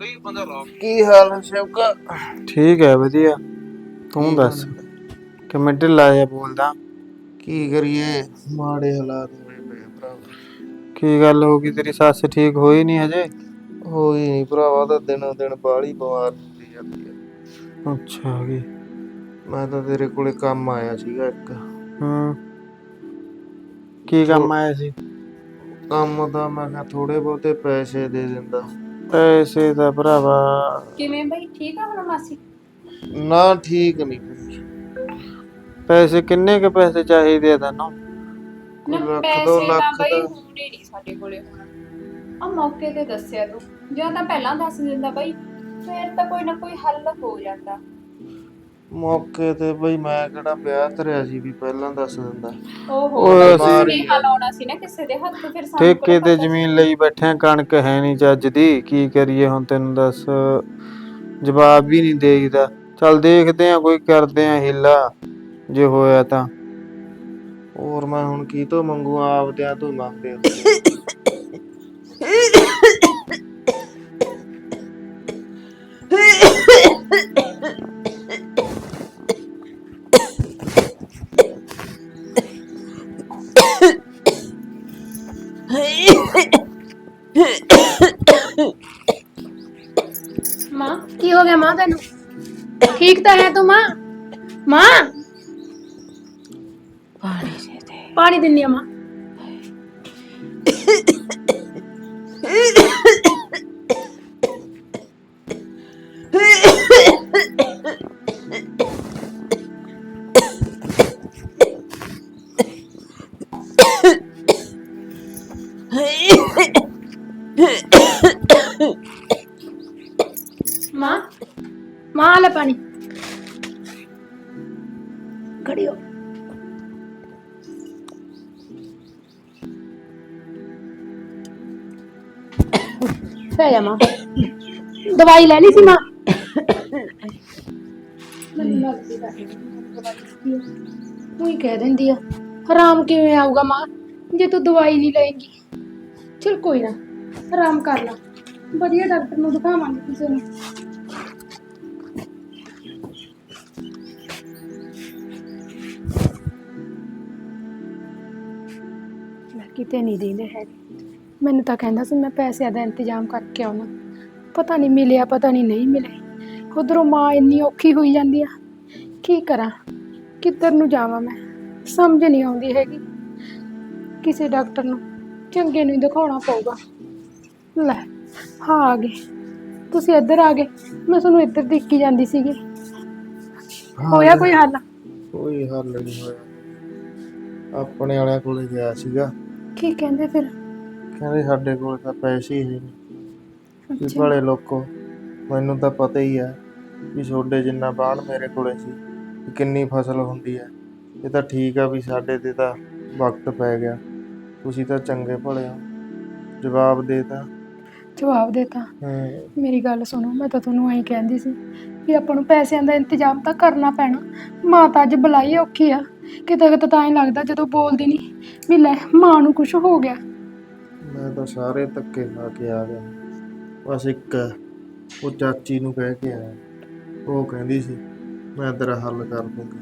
ਕਈ ਬੰਦਾ ਲਾ ਕੀ ਹਾਲ ਹੈ ਸ਼ੌਕਾ ਠੀਕ ਹੈ ਵਧੀਆ। ਤੂੰ ਦੱਸ ਕਿਵੇਂ ਢਿੱਲਾ ਜਿਹਾ ਬੋਲਦਾ? ਕੀ ਕਰੀਏ? ਮਾੜੇ ਹਾਲਾਤ ਹੋਏ ਪਏ ਆ ਭਰਾ। ਕੀ ਗੱਲ ਹੋ ਗਈ? ਤੇਰੀ ਸੱਸ ਠੀਕ ਹੋਈ ਨਹੀਂ ਹਜੇ? ਹੋਈ ਨਹੀਂ ਭਰਾਵਾ ਤਾਂ ਦਿਨੋਂ ਦਿਨ ਬਾਹਲੀ ਬਿਮਾਰ ਹੁੰਦੀ ਜਾਂਦੀ ਹੈ ਅੱਛਾ ਜੀ ਮੈਂ ਤਾਂ ਤੇਰੇ ਕੋਲੇ ਕੰਮ ਆਇਆ ਸੀਗਾ ਇੱਕ। ਹੂੰ। ਕੀ ਕੰਮ ਆਇਆ ਸੀ? ਕੰਮ ਦਾ ਮੈਂ ਕਿਹਾ ਥੋੜੇ ਬਹੁਤੇ ਪੈਸੇ ਦੇ ਦਿੰਦਾ। ਪੈਸੇ ਦਾ ਭਰਾਵਾ। ਕਿਵੇਂ ਬਈ ਠੀਕ ਆ ਹੁਣ ਮਾਸੀ? ਨਾ ਠੀਕ ਨਹੀਂ ਪੈਸੇ ਕਿੰਨੇ ਕੇ ਪੈਸੇ ਚਾਹੀਦੇ ਆ ਤੈਨੂੰ? ਨਾ ਲੱਖ ਪੈਸੇ ਦੋ ਤਾਂ ਲੱਖ ਬਈ ਦਾ। ਨਹੀਂ ਸਾਡੇ ਕੋਲੇ ਹੁਣ। ਆ ਮੌਕੇ ਤੇ ਦੱਸਿਆ ਤੂੰ। ਜਾਂ ਤਾਂ ਪਹਿਲਾਂ ਦੱਸ ਦਿੰਦਾ ਬਈ ਫੇਰ ਤਾਂ ਕੋਈ ਨਾ ਕੋਈ ਹੱਲ ਹੋ ਜਾਂਦਾ। ਮੌਕੇ ਤੇ ਬਈ ਮੈਂ ਕਿਹੜਾ ਵਿਆਹ ਧਰਿਆ ਸੀ ਵੀ ਪਹਿਲਾਂ ਦੱਸ ਦਿੰਦਾ। ਓਹੋ ਬਈ ਅਸੀਂ- ਸੁਨੇਹਾ ਲਾਉਣਾ ਸੀ ਨਾ ਕਿਸੇ ਦੇ ਹੱਥ ਫਿਰ ਸਾਨੂੰ ਠੇਕੇ ਕੋਲ ਤੇ ਪਤਾ ਜ਼ਮੀਨ ਲਈ ਬੈਠੇ ਆਂ, ਕਣਕ ਹੈ ਨਹੀਂ ਚੱਜ ਦੀ ਕੀ ਕਰੀਏ ਹੁਣ ਤੈਨੂੰ ਦੱਸ। ਜਵਾਬ ਵੀ ਨਹੀਂ ਦੇਈਦਾ। ਚੱਲ ਦੇਖਦੇ ਆ ਕੋਈ ਕਰਦੇ ਆ ਹਿੱਲਾ ਜੇ ਹੋਇਆ ਤਾਂ। ਹੋਰ ਮੈਂ ਹੁਣ ਕੀ ਤੋਂ ਮੰਗੂ ਆਪਦਿਆਂ ਤੋਂ ਹੀ ਮੰਗਦੇ ਮਾਂ ਮਾਂ ਤੈਨੂੰ। ਠੀਕ ਤਾਂ ਹੈ ਤੂੰ ਮਾਂ। ਮਾਂ। ਪਾਣੀ ਦੇ ਦੇ। ਪਾਣੀ ਦਿੰਨੀ ਆ ਮਾਂ। ਮਾਂ ਪੈ ਜਾ ਮਾਂ ਦਵਾਈ ਲੈ ਲਈ ਸੀ ਮਾਂ ਮੈਨੂੰ ਲੱਗਦੀ ਤਾਂ ਹੈ ਨੀ ਦਵਾਈ ਦਿੱਤੀ ਆ। ਤੂੰ ਹੀ ਕਹਿ ਦਿੰਦੀ ਆ ਆਰਾਮ ਕਿਵੇਂ ਆਊਗਾ ਮਾਂ ਜੇ ਤੂੰ ਦਵਾਈ ਨਹੀਂ ਲਏਂਗੀ ਚਲ ਕੋਈ ਨਾ ਆਰਾਮ ਕਰ ਲੈ ਵਧੀਆ ਡਾਕਟਰ ਨੂੰ ਦਿਖਾਵਾਂਗੇ ਕਿਸੇ ਨੂੰ ਮੈਂ ਕਿਤੇ ਨਹੀਂ ਦਿੰਦੇ ਹੈ ਮੈਨੂੰ ਤਾਂ ਕਹਿੰਦਾ ਸੀ ਮੈਂ ਪੈਸਿਆਂ ਦਾ ਇੰਤਜ਼ਾਮ ਕਰਕੇ ਆਉਣਾ। ਪਤਾ ਨਹੀਂ ਮਿਲਿਆ ਪਤਾ ਨਹੀਂ ਨਹੀਂ ਮਿਲੇ ਉਧਰੋਂ ਮਾਂ ਇੰਨੀ ਔਖੀ ਹੋਈ ਜਾਂਦੀ ਆ। ਕੀ ਕਰਾਂ? ਕਿੱਧਰ ਨੂੰ ਜਾਵਾਂ ਮੈਂ? ਸਮਝ ਨਹੀਂ ਆਉਂਦੀ ਹੈਗੀ। ਕਿਸੇ ਡਾਕਟਰ ਨੂੰ ਚੰਗੇ ਨੂੰ ਦਿਖਾਉਣਾ ਪਊਗਾ। ਲੈ ਹਾਂ ਆ ਗਏ। ਤੁਸੀਂ ਇੱਧਰ ਆ ਗਏ। ਮੈਂ ਤੁਹਾਨੂੰ ਇੱਧਰ ਦੇਖੀ ਜਾਂਦੀ ਸੀਗੀ। ਹੋਇਆ ਕੋਈ ਹੱਲ? ਕੋਈ ਹੱਲ ਨਹੀਂ ਹੋਇਆ। ਆਪਣੇ ਵਾਲਿਆਂ ਕੋਲੇ ਗਿਆ ਸੀਗਾ। ਕੀ ਕਹਿੰਦੇ ਫਿਰ? ਕਹਿੰਦੇ ਸਾਡੇ ਕੋਲ ਤਾਂ ਪੈਸੇ ਹੀ ਨਹੀਂ। ਵੀ ਅੱਛਾ। ਭਲੇ ਲੋਕੋ ਮੈਨੂੰ ਤਾਂ ਪਤਾ ਹੀ ਆ ਵੀ ਛੋਡੇ ਜਿੰਨਾ ਬਾਣ ਮੇਰੇ ਕੋਲੇ ਸੀ ਵੀ ਕਿੰਨੀ ਫਸਲ ਹੁੰਦੀ ਹੈ ਇਹ ਤਾਂ ਠੀਕ ਆ ਵੀ ਸਾਡੇ ਤੇ ਤਾਂ ਵਕਤ ਪੈ ਗਿਆ। ਤੁਸੀਂ ਤਾਂ ਚੰਗੇ ਭਲੇ ਹੋ। ਜਵਾਬ ਦੇਤਾ ਜਵਾਬ ਦੇਤਾ ਹੂੰ। ਮੇਰੀ ਗੱਲ ਸੁਣੋ ਮੈਂ ਤਾਂ ਤੁਹਾਨੂੰ ਐਂ ਕਹਿੰਦੀ ਸੀ ਵੀ ਆਪਾਂ ਨੂੰ ਪੈਸਿਆਂ ਦਾ ਇੰਤਜ਼ਾਮ ਤਾਂ ਕਰਨਾ ਪੈਣਾ। ਮਾਂ ਤਾਂ ਅੱਜ ਬੁਲਾਈ ਔਖੀ ਆ। ਕਿਤੇ ਕਿਤੇ ਤਾਂ ਐਂ ਲੱਗਦਾ ਜਦੋਂ ਬੋਲਦੀ ਨਹੀਂ ਵੀ ਲੈ ਮਾਂ ਨੂੰ ਕੁਝ ਹੋ ਗਿਆ। ਮੈਂ ਤਾਂ ਸਾਰੇ ਧੱਕੇ ਖਾ ਕੇ ਆ ਗਿਆ। ਬਸ ਇੱਕ ਉਹ ਚਾਚੀ ਨੂੰ ਕਹਿ ਕੇ ਆਇਆ। ਉਹ ਕਹਿੰਦੀ ਸੀ ਮੈਂ ਤੇਰਾ ਹੱਲ ਕਰ ਦੂੰਗੀ।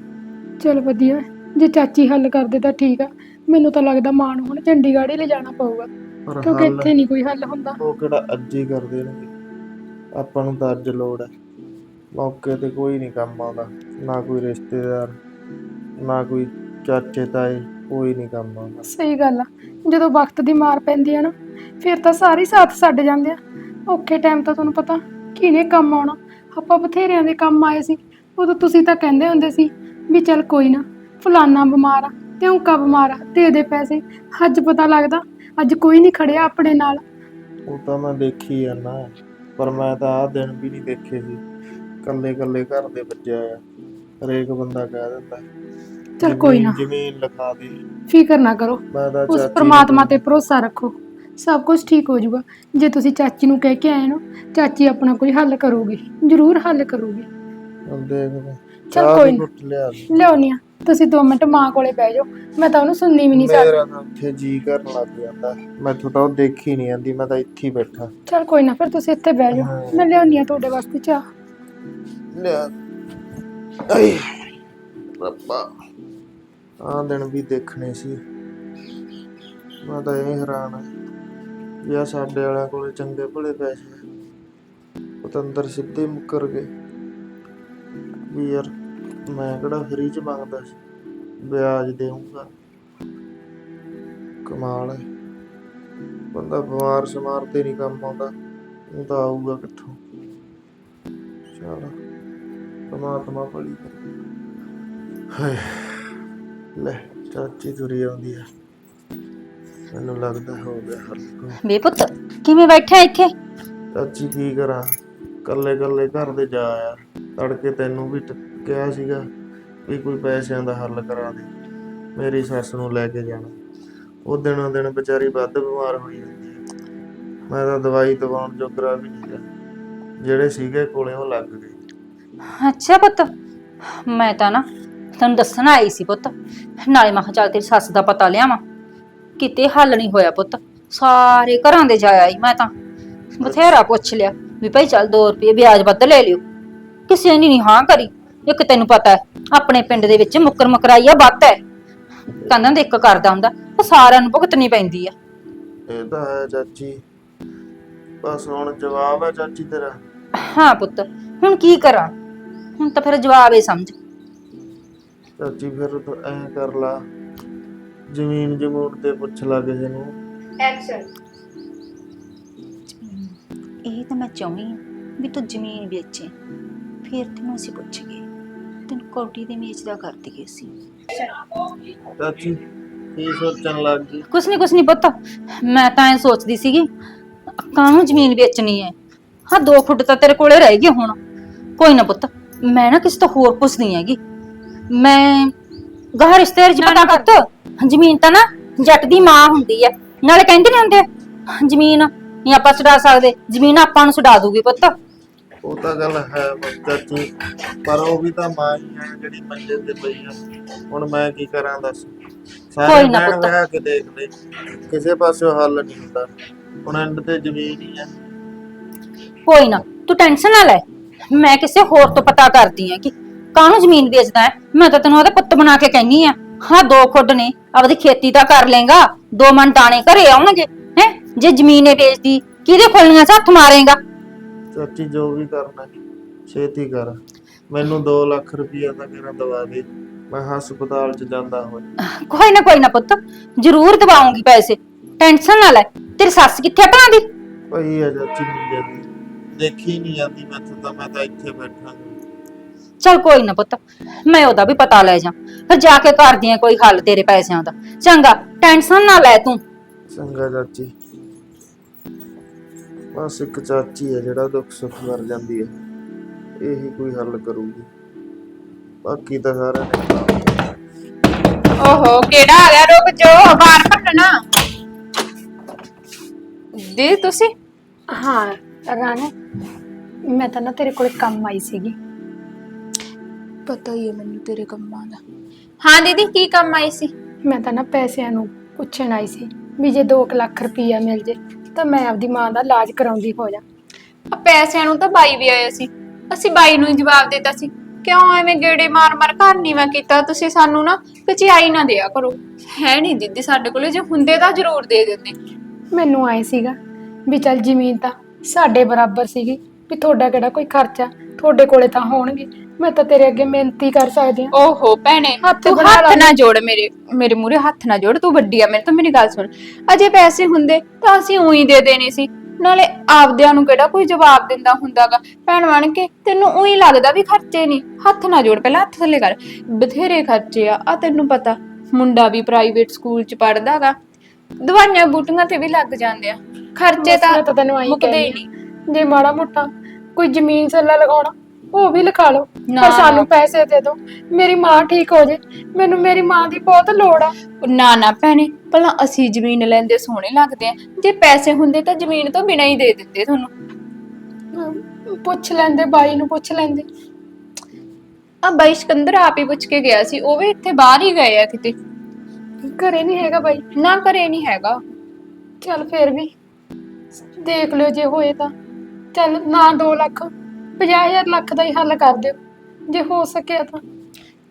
ਚਲ ਵਧੀਆ। ਜੇ ਚਾਚੀ ਹੱਲ ਕਰਦੇ ਤਾਂ ਠੀਕ ਆ। ਮੈਨੂੰ ਤਾਂ ਲੱਗਦਾ ਮਾਂ ਨੂੰ ਹੁਣ ਚੰਡੀਗੜ੍ਹ ਹੀ ਲਿਜਾਣਾ ਪਊਗਾ। ਪਰ ਕਿਉਂਕਿ ਹੱਲ ਇੱਥੇ ਨਹੀਂ ਕੋਈ ਹੱਲ ਹੁੰਦਾ। ਉਹ ਕਿਹੜਾ ਅੱਜ ਹੀ ਕਰ ਦੇਣਗੇ। ਆਪਾਂ ਨੂੰ ਤਾਂ ਅੱਜ ਲੋੜ ਹੈ। ਮੌਕੇ ਤੇ ਕੋਈ ਨਹੀਂ ਕੰਮ ਆਉਂਦਾ। ਨਾ ਕੋਈ ਰਿਸ਼ਤੇਦਾਰ ਨਾ ਕੋਈ ਚਾਚੇ ਤਾਏ ਕੋਈ ਨਹੀਂ ਕੰਮ ਸਹੀ ਗੱਲ ਆ। ਜਦੋਂ ਵਕਤ ਦੀ ਮਾਰ ਪੈਂਦੀ ਆ ਨਾ ਫਿਰ ਤਾਂ ਸਾਰੇ ਹੀ ਸਾਥ ਛੱਡ ਜਾਂਦੇ ਆ। ਔਖੇ ਟਾਈਮ ਤਾਂ ਤੁਹਾਨੂੰ ਪਤਾ ਕਿਹਨੇ ਕੰਮ ਆਉਣਾ? ਆਪਾਂ ਬਥੇਰਿਆਂ ਦੇ ਕੰਮ ਆਏ ਸੀ ਉਦੋਂ ਤੁਸੀਂ ਤਾਂ ਕਹਿੰਦੇ ਹੁੰਦੇ ਸੀ ਵੀ ਚੱਲ ਕੋਈ ਨਾ ਫਲਾਨਾ ਬਿਮਾਰ ਆ ਤਿਉਂਕਾ ਬਿਮਾਰ ਆ ਦੇ ਦੇ ਪੈਸੇ। ਅੱਜ ਪਤਾ ਲੱਗਦਾ ਅੱਜ ਕੋਈ ਨਹੀਂ ਖੜਿਆ ਆਪਣੇ ਨਾਲ। ਉਹ ਤਾਂ ਮੈਂ ਦੇਖੀ ਜਾਂਦਾ ਪਰ ਮੈਂ ਤਾਂ ਆਹ ਦਿਨ ਵੀ ਨਹੀਂ ਦੇਖੇ ਸੀ। ਕੱਲੇ ਕੱਲੇ ਘਰ ਦੇ ਬੱਚੇ ਆ ਹਰੇਕ ਬੰਦਾ ਕਹਿ ਦਿੰਦਾ। ਚੱਲ ਕੋਈ ਨਾ। ਜ਼ਮੀਨ- ਜ਼ਮੀਨ ਲਿਖਾ ਦੇ ਫਿਕਰ ਨਾ ਕਰੋ। ਮੈਂ ਤਾਂ ਉਸ ਚਾਚੀ ਨੂੰ ਪ੍ਰਮਾਤਮਾ ਤੇ ਭਰੋਸਾ ਰੱਖੋ। ਸਭ ਕੁਝ ਠੀਕ ਹੋ ਜਾਊਗਾ। ਜੇ ਤੁਸੀਂ ਚਾਚੀ ਨੂੰ ਕਹਿ ਕੇ ਆਏ ਨਾ ਚਾਚੀ ਆਪਣਾ ਕੋਈ ਹੱਲ ਕਰੂਗੀ। ਜ਼ਰੂਰ ਹੱਲ ਕਰੂਗੀ। ਹੁਣ ਦੇਖਦੇ ਚੱਲ ਚਾਹ ਕੋਈ ਨਾ। ਘੁੱਟ ਲਿਆ ਦੇ। ਲਿਆਉਣੀ ਆ। ਤੁਸੀਂ 2 ਮਿੰਟ ਮਾਂ ਕੋਲੇ ਬਹਿ ਜਾਓ। ਮੈਂ ਤਾਂ ਉਹਨੂੰ ਸੁਣਨੀ ਵੀ ਨਹੀਂ ਸਕਦੀ ਮੇਰਾ ਤਾਂ ਉੱਥੇ ਜੀ ਕਰਨ ਲੱਗ ਜਾਂਦਾ। ਮੈਥੋਂ ਤਾਂ ਉਹ ਦੇਖੀ ਨਹੀਂ ਜਾਂਦੀ ਮੈਂ ਤਾਂ ਇੱਥੇ ਹੀ ਬੈਠਾ। ਚਲ ਕੋਈ ਨਾ ਫਿਰ ਤੁਸੀਂ ਇੱਥੇ ਬਹਿ ਜਾਓ। ਮੈਂ ਲਿਆਉਣੀ ਆ ਤੁਹਾਡੇ ਵਾਸਤੇ ਚਾਹ। ਲਿਆ। ਆਏ ਰੱਬਾ ਆਹ ਦਿਨ ਵੀ ਦੇਖਣੇ ਸੀ। ਮੈਂ ਤਾਂ ਇਹ ਹੈਰਾਨ ਆ ਵੀ ਆਹ ਸਾਡੇ ਵਾਲਿਆਂ ਕੋਲੇ ਚੰਗੇ ਭਲੇ ਪੈਸੇ ਪਤੰਦਰ ਸਿੱਧੇ ਮੁੱਕਰ ਗਏ। ਵੀ ਯਾਰ ਮੈਂ ਕਿਹੜਾ ਫ੍ਰੀ ਚ ਮੰਗਦਾ ਸੀ? ਵਿਆਜ ਦੇਊਂਗਾ। ਕਮਾਲ ਹੈ ਬੰਦਾ ਬਿਮਾਰ ਸ਼ਮਾਰ ਤੇ ਨਹੀਂ ਕੰਮ ਆਉਂਦਾ। ਉਹ ਤਾਂ ਆਊਗਾ ਕਿੱਥੋਂ? ਚਲ, ਪਰਮਾਤਮਾ ਭਲੀ ਕਰੇ। ਹਾਏ। ਲੈ ਚਾਚੀ ਤੁਰੀ ਆਉਂਦੀ ਆ। ਮੈਨੂੰ ਲੱਗਦਾ ਹੋ ਗਿਆ ਹੱਲ ਕੋਈ। ਵੇ ਪੁੱਤ ਕਿਵੇਂ ਬੈਠਾ ਇੱਥੇ? ਚਾਚੀ ਕੀ ਕਰਾਂ? ਕੱਲੇ ਕੱਲੇ ਘਰ ਦੇ ਜਾ ਆ ਤੜਕੇ ਤੈਨੂੰ ਵੀ ਟ- ਕਿਹਾ ਸੀਗਾ ਵੀ ਕੋਈ ਪੈਸਿਆਂ ਦਾ ਹੱਲ ਕਰਾ ਦੇ। ਮੇਰੀ ਸੱਸ ਨੂੰ ਲੈ ਕੇ ਜਾਣਾ। ਉਹ ਦਿਨੋਂ ਦਿਨ ਵਿਚਾਰੀ ਵੱਧ ਬਿਮਾਰ ਹੋਈ ਜਾਂਦੀ ਹੈ ਮੈਂ ਤਾਂ ਦਵਾਈ ਦਵਾਉਣ ਜੋਗਰਾ ਵੀ ਨਹੀਂ ਰਿਹਾ ਜਿਹੜੇ ਸੀਗੇ ਕੋਲੇ ਉਹ ਲੱਗ ਗਏ। ਅੱਛਾ ਪੁੱਤ ਮੈਂ ਤਾਂ ਨਾ ਤੈਨੂੰ ਦੱਸਣ ਆਈ ਸੀ ਪੁੱਤ। ਨਾਲੇ ਮੈਂ ਕਿਹਾ ਚੱਲ ਤੇਰੀ ਸੱਸ ਦਾ ਪਤਾ ਲਿਆਵਾਂ। ਕਿਤੇ ਹੱਲ ਨਹੀਂ ਹੋਇਆ ਪੁੱਤ। ਸਾਰੇ ਘਰਾਂ ਦੇ ਜਾ ਆਈ ਮੈਂ ਤਾਂ। ਬਥੇਰਾ ਪੁੱਛ ਲਿਆ ਵੀ ਭਾਈ ਚੱਲ 2 ਰੁਪਏ ਵਿਆਜ ਵੱਧ ਲੈ ਲਿਓ। ਕਿਸੇ ਨੇ ਨਹੀਂ ਹਾਂ ਕਰੀ। ਇੱਕ ਤੈਨੂੰ ਪਤਾ ਹੈ ਆਪਣੇ ਪਿੰਡ ਦੇ ਵਿੱਚ ਮੁੱਕਰ ਮਕਰਾਈਆ ਵੱਧ ਹੈ। ਕਹਿੰਦਾ ਦੇ ਇੱਕ ਕਰਦਾ ਹੁੰਦਾ ਉਹ ਸਾਰਿਆਂ ਨੂੰ ਭੁਗਤਣੀ ਪੈਂਦੀ ਆ। ਇਹ ਤਾਂ ਹੈ ਚਾਚੀ। ਬਸ ਹੁਣ ਜਵਾਬ ਹੈ ਚਾਚੀ ਤੇਰਾ। ਹਾਂ ਪੁੱਤ ਹੁਣ ਕੀ ਕਰਾਂ? ਹੁਣ ਤਾਂ ਫਿਰ ਜਵਾਬ ਹੀ ਸਮਝ। ਚਾਚੀ ਫਿਰ ਐਂ ਕਰ ਲਾ ਜ਼ਮੀਨ ਜਮੂਨ ਤੇ ਪੁੱਛ ਲਾ ਕਿਸੇ ਨੂੰ। ਐਕਸ਼ਨ ਇਹ ਤਾਂ ਮੈਂ ਚਾਹੁੰਦੀ ਹਾਂ ਵੀ ਤੂੰ ਜ਼ਮੀਨ ਵੇਚੇ। ਫਿਰ ਤੈਨੂੰ ਅਸੀਂ ਪੁੱਛਗੇ ਤੈਨੂੰ ਕੋਟੀ ਦੇ ਮੇਚ ਦਾ ਕਰ ਦਈਏ ਸੀ ਚਾਚੀ ਕੀ ਸੋਚਣ ਲੱਗ ਗਈ? ਕੁਛ ਨਹੀਂ ਕੁਛ ਨਹੀਂ ਪੁੱਤ ਮੈਂ ਤਾਂ ਐ ਸੋਚਦੀ ਸੀਗੀ ਕਾਹਨੂੰ ਜ਼ਮੀਨ ਵੇਚਣੀ ਹੈ ਹਾਂ 2 ਫੁੱਟ ਤਾਂ ਤੇਰੇ ਕੋਲੇ ਰਹਿ ਗਏ ਹੁਣ। ਕੋਈ ਨਾ ਪੁੱਤ ਮੈਂ ਨਾ ਕਿਸੇ ਤੋਂ ਹੋਰ ਪੁੱਛਦੀ ਹੈਗੀ। ਮੈਂ ਗਾਹ ਰਿਸ਼ਤੇ ਚ ਪਤਾ ਜ਼ਮੀਨ ਤਾਂ ਨਾ ਜੱਟ ਦੀ ਮਾਂ ਹੁੰਦੀ ਹੈ ਨਾਲੇ ਕਹਿੰਦੇ ਨਹੀਂ ਹੁੰਦੇ ਜ਼ਮੀਨ ਨਹੀਂ ਆਪਾਂ ਛਡਾ ਸਕਦੇ ਜ਼ਮੀਨ ਆਪਾਂ ਨੂੰ ਛਡਾ ਦੂਗੀ ਪੁੱਤ। ਉਹ ਤਾਂ ਗੱਲ ਹੈ ਬਸ ਚਾਚੀ ਪਰ ਉਹ ਵੀ ਤਾਂ ਮਾਂ ਹੀ ਹੈ ਜਿਹੜੀ ਮੰਜੇ ਤੇ ਪਈ ਆ। ਹੁਣ ਮੈਂ ਕੀ ਕਰਾਂ ਦੱਸ? ਕੋਈ ਨਾ ਪੁੱਤ। ਵਿਆਹ ਕੇ ਦੇਖ ਲੈ। ਕਿਸੇ ਪਾਸਿਓਂ ਹੱਲ ਨਹੀਂ ਹੁੰਦਾ। ਹੁਣ ਐਂਡ ਤੇ ਜ਼ਮੀਨ ਹੀ ਆ। ਕੋਈ ਨਾ ਤੂੰ ਟੈਨਸ਼ਨ ਨਾ ਲੈ। ਮੈਂ ਕਿਸੇ ਹੋਰ ਤੋਂ ਪਤਾ ਕਰਦੀ ਆ ਕਿ ਕਾਹਨੂੰ ਜ਼ਮੀਨ ਵੇਚਦਾ ਹੈ? ਮੈਂ ਤਾਂ ਤੈਨੂੰ ਉਹਦਾ ਪੁੱਤ ਬਣਾ ਕੇ ਕਹਿਨੀ ਆ ਹਾਂ ਦੋ ਖੁੱਡ ਨੇ ਆਪਦੀ ਖੇਤੀ ਤਾਂ ਕਰ ਲੇਗਾ ਦੋ ਮਨ ਦਾਣੇ ਘਰੇ ਆਉਣਗੇ ਹੈ? ਜੇ ਜ਼ਮੀਨ ਇਹ ਵੇਚਦੀ ਕਿਹਦੇ ਖੋਲੀਆਂ 'ਚ ਹੱਥ ਮਾਰੇਗਾ? ਚਾਚੀ ਜੋ ਵੀ ਕਰਨਾ ਛੇਤੀ ਕਰ। ਮੈਨੂੰ 2 ਲੱਖ ਰੁਪਈਆ ਤਾਂ ਮੇਰਾ ਦਵਾ ਦੇ। ਮੈਂ ਹਸਪਤਾਲ ਚ ਜਾਂਦਾ ਹੋਇਆ। ਕੋਈ ਨਾ ਕੋਈ ਨਾ ਪੁੱਤ ਜ਼ਰੂਰ ਦਵਾਉਂਗੀ ਪੈਸੇ। ਟੈਨਸ਼ਨ ਨਾ ਲੈ। ਤੇਰੀ ਸੱਸ ਕਿੱਥੇ ਆ ਭਲਾ ਦੀ? ਪਈ ਆ ਚਾਚੀ ਤੇ ਦੇਖੀ ਨਹੀਂ ਜਾਂਦੀ ਮੈਥੋਂ ਤਾਂ ਮੈਂ ਤਾਂ ਇੱਥੇ ਬੈਠਾ। ਚਲ ਕੋਈ ਨਾ ਪੁੱਤ ਮੈਂ ਉਹਦਾ ਵੀ ਪਤਾ ਲੈ ਜਾ। ਫਿਰ ਜਾ ਕੇ ਕਰਦੀ ਆ ਕੋਈ ਹੱਲ ਤੇਰੇ ਪੈਸਿਆਂ ਦਾ। ਚੰਗਾ ਟੈਨਸ਼ਨ ਨਾ ਲੈ ਤੂੰ। ਚੰਗਾ ਚਾਚੀ। ਬਸ ਇੱਕ ਚਾਚੀ ਹੈ ਜਿਹੜਾ ਦੁੱਖ ਸੁੱਖ ਕਰ ਜਾਂਦੀ ਹੈ। ਇਹੀ ਕੋਈ ਹੱਲ ਕਰੂਗੀ। ਬਾਕੀ ਤਾਂ ਸਾਰਿਆਂ ਨੇ ਓਹੋ ਕਿਹੜਾ ਆ ਗਿਆ ਰੁਕ ਜੋ ਬਾਹਰ ਭੱਟਣਾ ਦੇ ਤੁਸੀਂ? ਹਾਂ ਰਾਣਾ। ਮੈਂ ਤਾਂ ਨਾ ਤੇਰੇ ਕੋਲੇ ਕੰਮ ਆਈ ਸੀਗੀ। ਪਤਾ ਹੀ ਹੈ ਮੈਨੂੰ ਤੇਰੇ ਕੰਮਾਂ ਦਾ। ਹਾਂ ਦੀਦੀ ਕੀ ਕੰਮ ਆਈ ਸੀ? ਮੈਂ ਤਾਂ ਨਾ ਪੈਸਿਆਂ ਨੂੰ ਪੁੱਛਣ ਆਈ ਸੀ ਵੀ ਜੇ 2 ਲੱਖ ਰੁਪਈਆ ਮਿਲ ਜੇ ਤਾਂ ਮੈਂ ਆਪਦੀ ਮਾਂ ਦਾ ਇਲਾਜ ਕਰਾਉਂਦੀ ਹੋ ਜਾ। ਆ ਪੈਸਿਆਂ ਨੂੰ ਤਾਂ ਬਾਈ ਵੀ ਆਇਆ ਸੀ। ਅਸੀਂ ਬਾਈ ਨੂੰ ਹੀ ਜਵਾਬ ਦਿੱਤਾ ਸੀ। ਕਿਉਂ ਐਵੇਂ ਗੇੜੇ ਮਾਰ ਮਾਰ ਘਰ ਨੀਵਾ ਕੀਤਾ? ਤੁਸੀਂ ਸਾਨੂੰ ਨਾ ਕਚਿਆਈ ਨਾ ਦਿਆ ਕਰੋ। ਹੈ ਨਹੀਂ ਦੀਦੀ ਸਾਡੇ ਕੋਲੇ ਜੇ ਹੁੰਦੇ ਤਾਂ ਜ਼ਰੂਰ ਦੇ ਦਿੰਦੇ। ਮੈਨੂੰ ਆਏ ਸੀਗਾ ਵੀ ਚੱਲ ਜ਼ਮੀਨ ਤਾਂ ਸਾਡੇ ਬਰਾਬਰ ਸੀਗੀ ਵੀ ਤੁਹਾਡਾ ਕਿਹੜਾ ਕੋਈ ਖਰਚਾ? ਤੁਹਾਡੇ ਕੋਲੇ ਤਾਂ ਹੋਣਗੇ। ਮੈਂ ਤਾਂ ਤੇਰੇ ਅੱਗੇ ਮਿਹਨਤੀ ਕਰ ਸਕਦੀ ਹਾਂ। ਓਹੋ ਭੈਣੇ ਹੱਥ ਤੂੰ ਬਣਾ ਹੱਥ ਲਾ। ਨਾ ਜੋੜ ਮੇਰੇ ਮੇਰੇ ਮੂਰੇ ਹੱਥ ਨਾ ਜੋੜ ਤੂੰ ਵੱਡੀ ਆ ਮੇਰੇ ਤੋਂ ਮੇਰੀ ਗੱਲ ਸੁਣ। ਅਜੇ ਪੈਸੇ ਹੁੰਦੇ ਤਾਂ ਅਸੀਂ ਉਹੀ ਦੇ ਦੇਣੇ ਸੀ। ਨਾਲੇ ਆਪਦਿਆਂ ਨੂੰ ਕਿਹੜਾ ਕੋਈ ਜਵਾਬ ਦਿੰਦਾ ਹੁੰਦਾਗਾ? ਭੈਣ ਬਣ ਕੇ ਤੈਨੂੰ ਉਹੀ ਲੱਗਦਾ ਵੀ ਖਰਚੇ ਨਹੀਂ। ਹੱਥ ਨਾ ਜੋੜ ਪਹਿਲਾਂ ਹੱਥ ਥੱਲੇ ਕਰ। ਬਥੇਰੇ ਖਰਚੇ ਆ ਆ ਤੈਨੂੰ ਪਤਾ ਮੁੰਡਾ ਵੀ ਪ੍ਰਾਈਵੇਟ ਸਕੂਲ ਚ ਪੜਦਾਗਾ ਦਵਾਈਆਂ ਬੂਟੀਆਂ ਤੇ ਵੀ ਲੱਗ ਜਾਂਦੇ ਆ। ਖਰਚੇ ਬਸ ਮੈਂ ਤਾਂ ਤਾਂ ਤੈਨੂੰ ਆਈ ਮੁੱਕਦੇ ਹੀ ਕਹਿੰਦੀ ਨਹੀਂ। ਜੇ ਮਾੜਾ ਮੋਟਾ ਕੋਈ ਜ਼ਮੀਨ ਸੱਲਾ ਲਗਾਉਣਾ ਉਹ ਵੀ ਲਿਖਾ ਲਓ। ਨਾ। ਪਰ ਸਾਨੂੰ ਪੈਸੇ ਦੇ ਦਿਓ। ਮੇਰੀ ਮਾਂ ਠੀਕ ਹੋ ਜੇ। ਮੈਨੂੰ ਮੇਰੀ ਮਾਂ ਦੀ ਬਹੁਤ ਲੋੜ ਆ। ਨਾ ਨਾ ਭੈਣੇ। ਭਲਾ ਅਸੀਂ ਜ਼ਮੀਨ ਲੈਂਦੇ ਸੋਹਣੇ ਲੱਗਦੇ ਆ। ਜੇ ਪੈਸੇ ਹੁੰਦੇ ਤਾਂ ਜ਼ਮੀਨ ਤੋਂ ਬਿਨਾਂ ਹੀ ਦੇ ਦਿੰਦੇ ਤੁਹਾਨੂੰ। ਅਮ, ਪੁੱਛ ਲੈਂਦੇ ਬਾਈ ਨੂੰ ਪੁੱਛ ਲੈਂਦੇ। ਆ ਬਾਈ ਸਿਕੰਦਰ ਆਪ ਹੀ ਪੁੱਛ ਕੇ ਗਿਆ ਸੀ। ਉਹ ਵੀ ਇੱਥੇ ਬਾਹਰ ਹੀ ਗਏ ਆ ਕਿਤੇ। ਘਰੇ ਨਹੀਂ ਹੈਗਾ ਬਾਈ। ਨਾ ਘਰੇ ਨਹੀਂ ਹੈਗਾ। ਚੱਲ ਫੇਰ ਵੀ। ਦੇਖ ਲਿਓ ਜੇ ਹੋਏ ਤਾਂ। ਚੱਲ ਨਾ 2 ਲੱਖ। 50000 ਲੱਖ ਦਾ ਹੀ ਹੱਲ ਕਰ ਦਿਓ ਜੇ ਹੋ ਸਕਿਆ ਤਾਂ।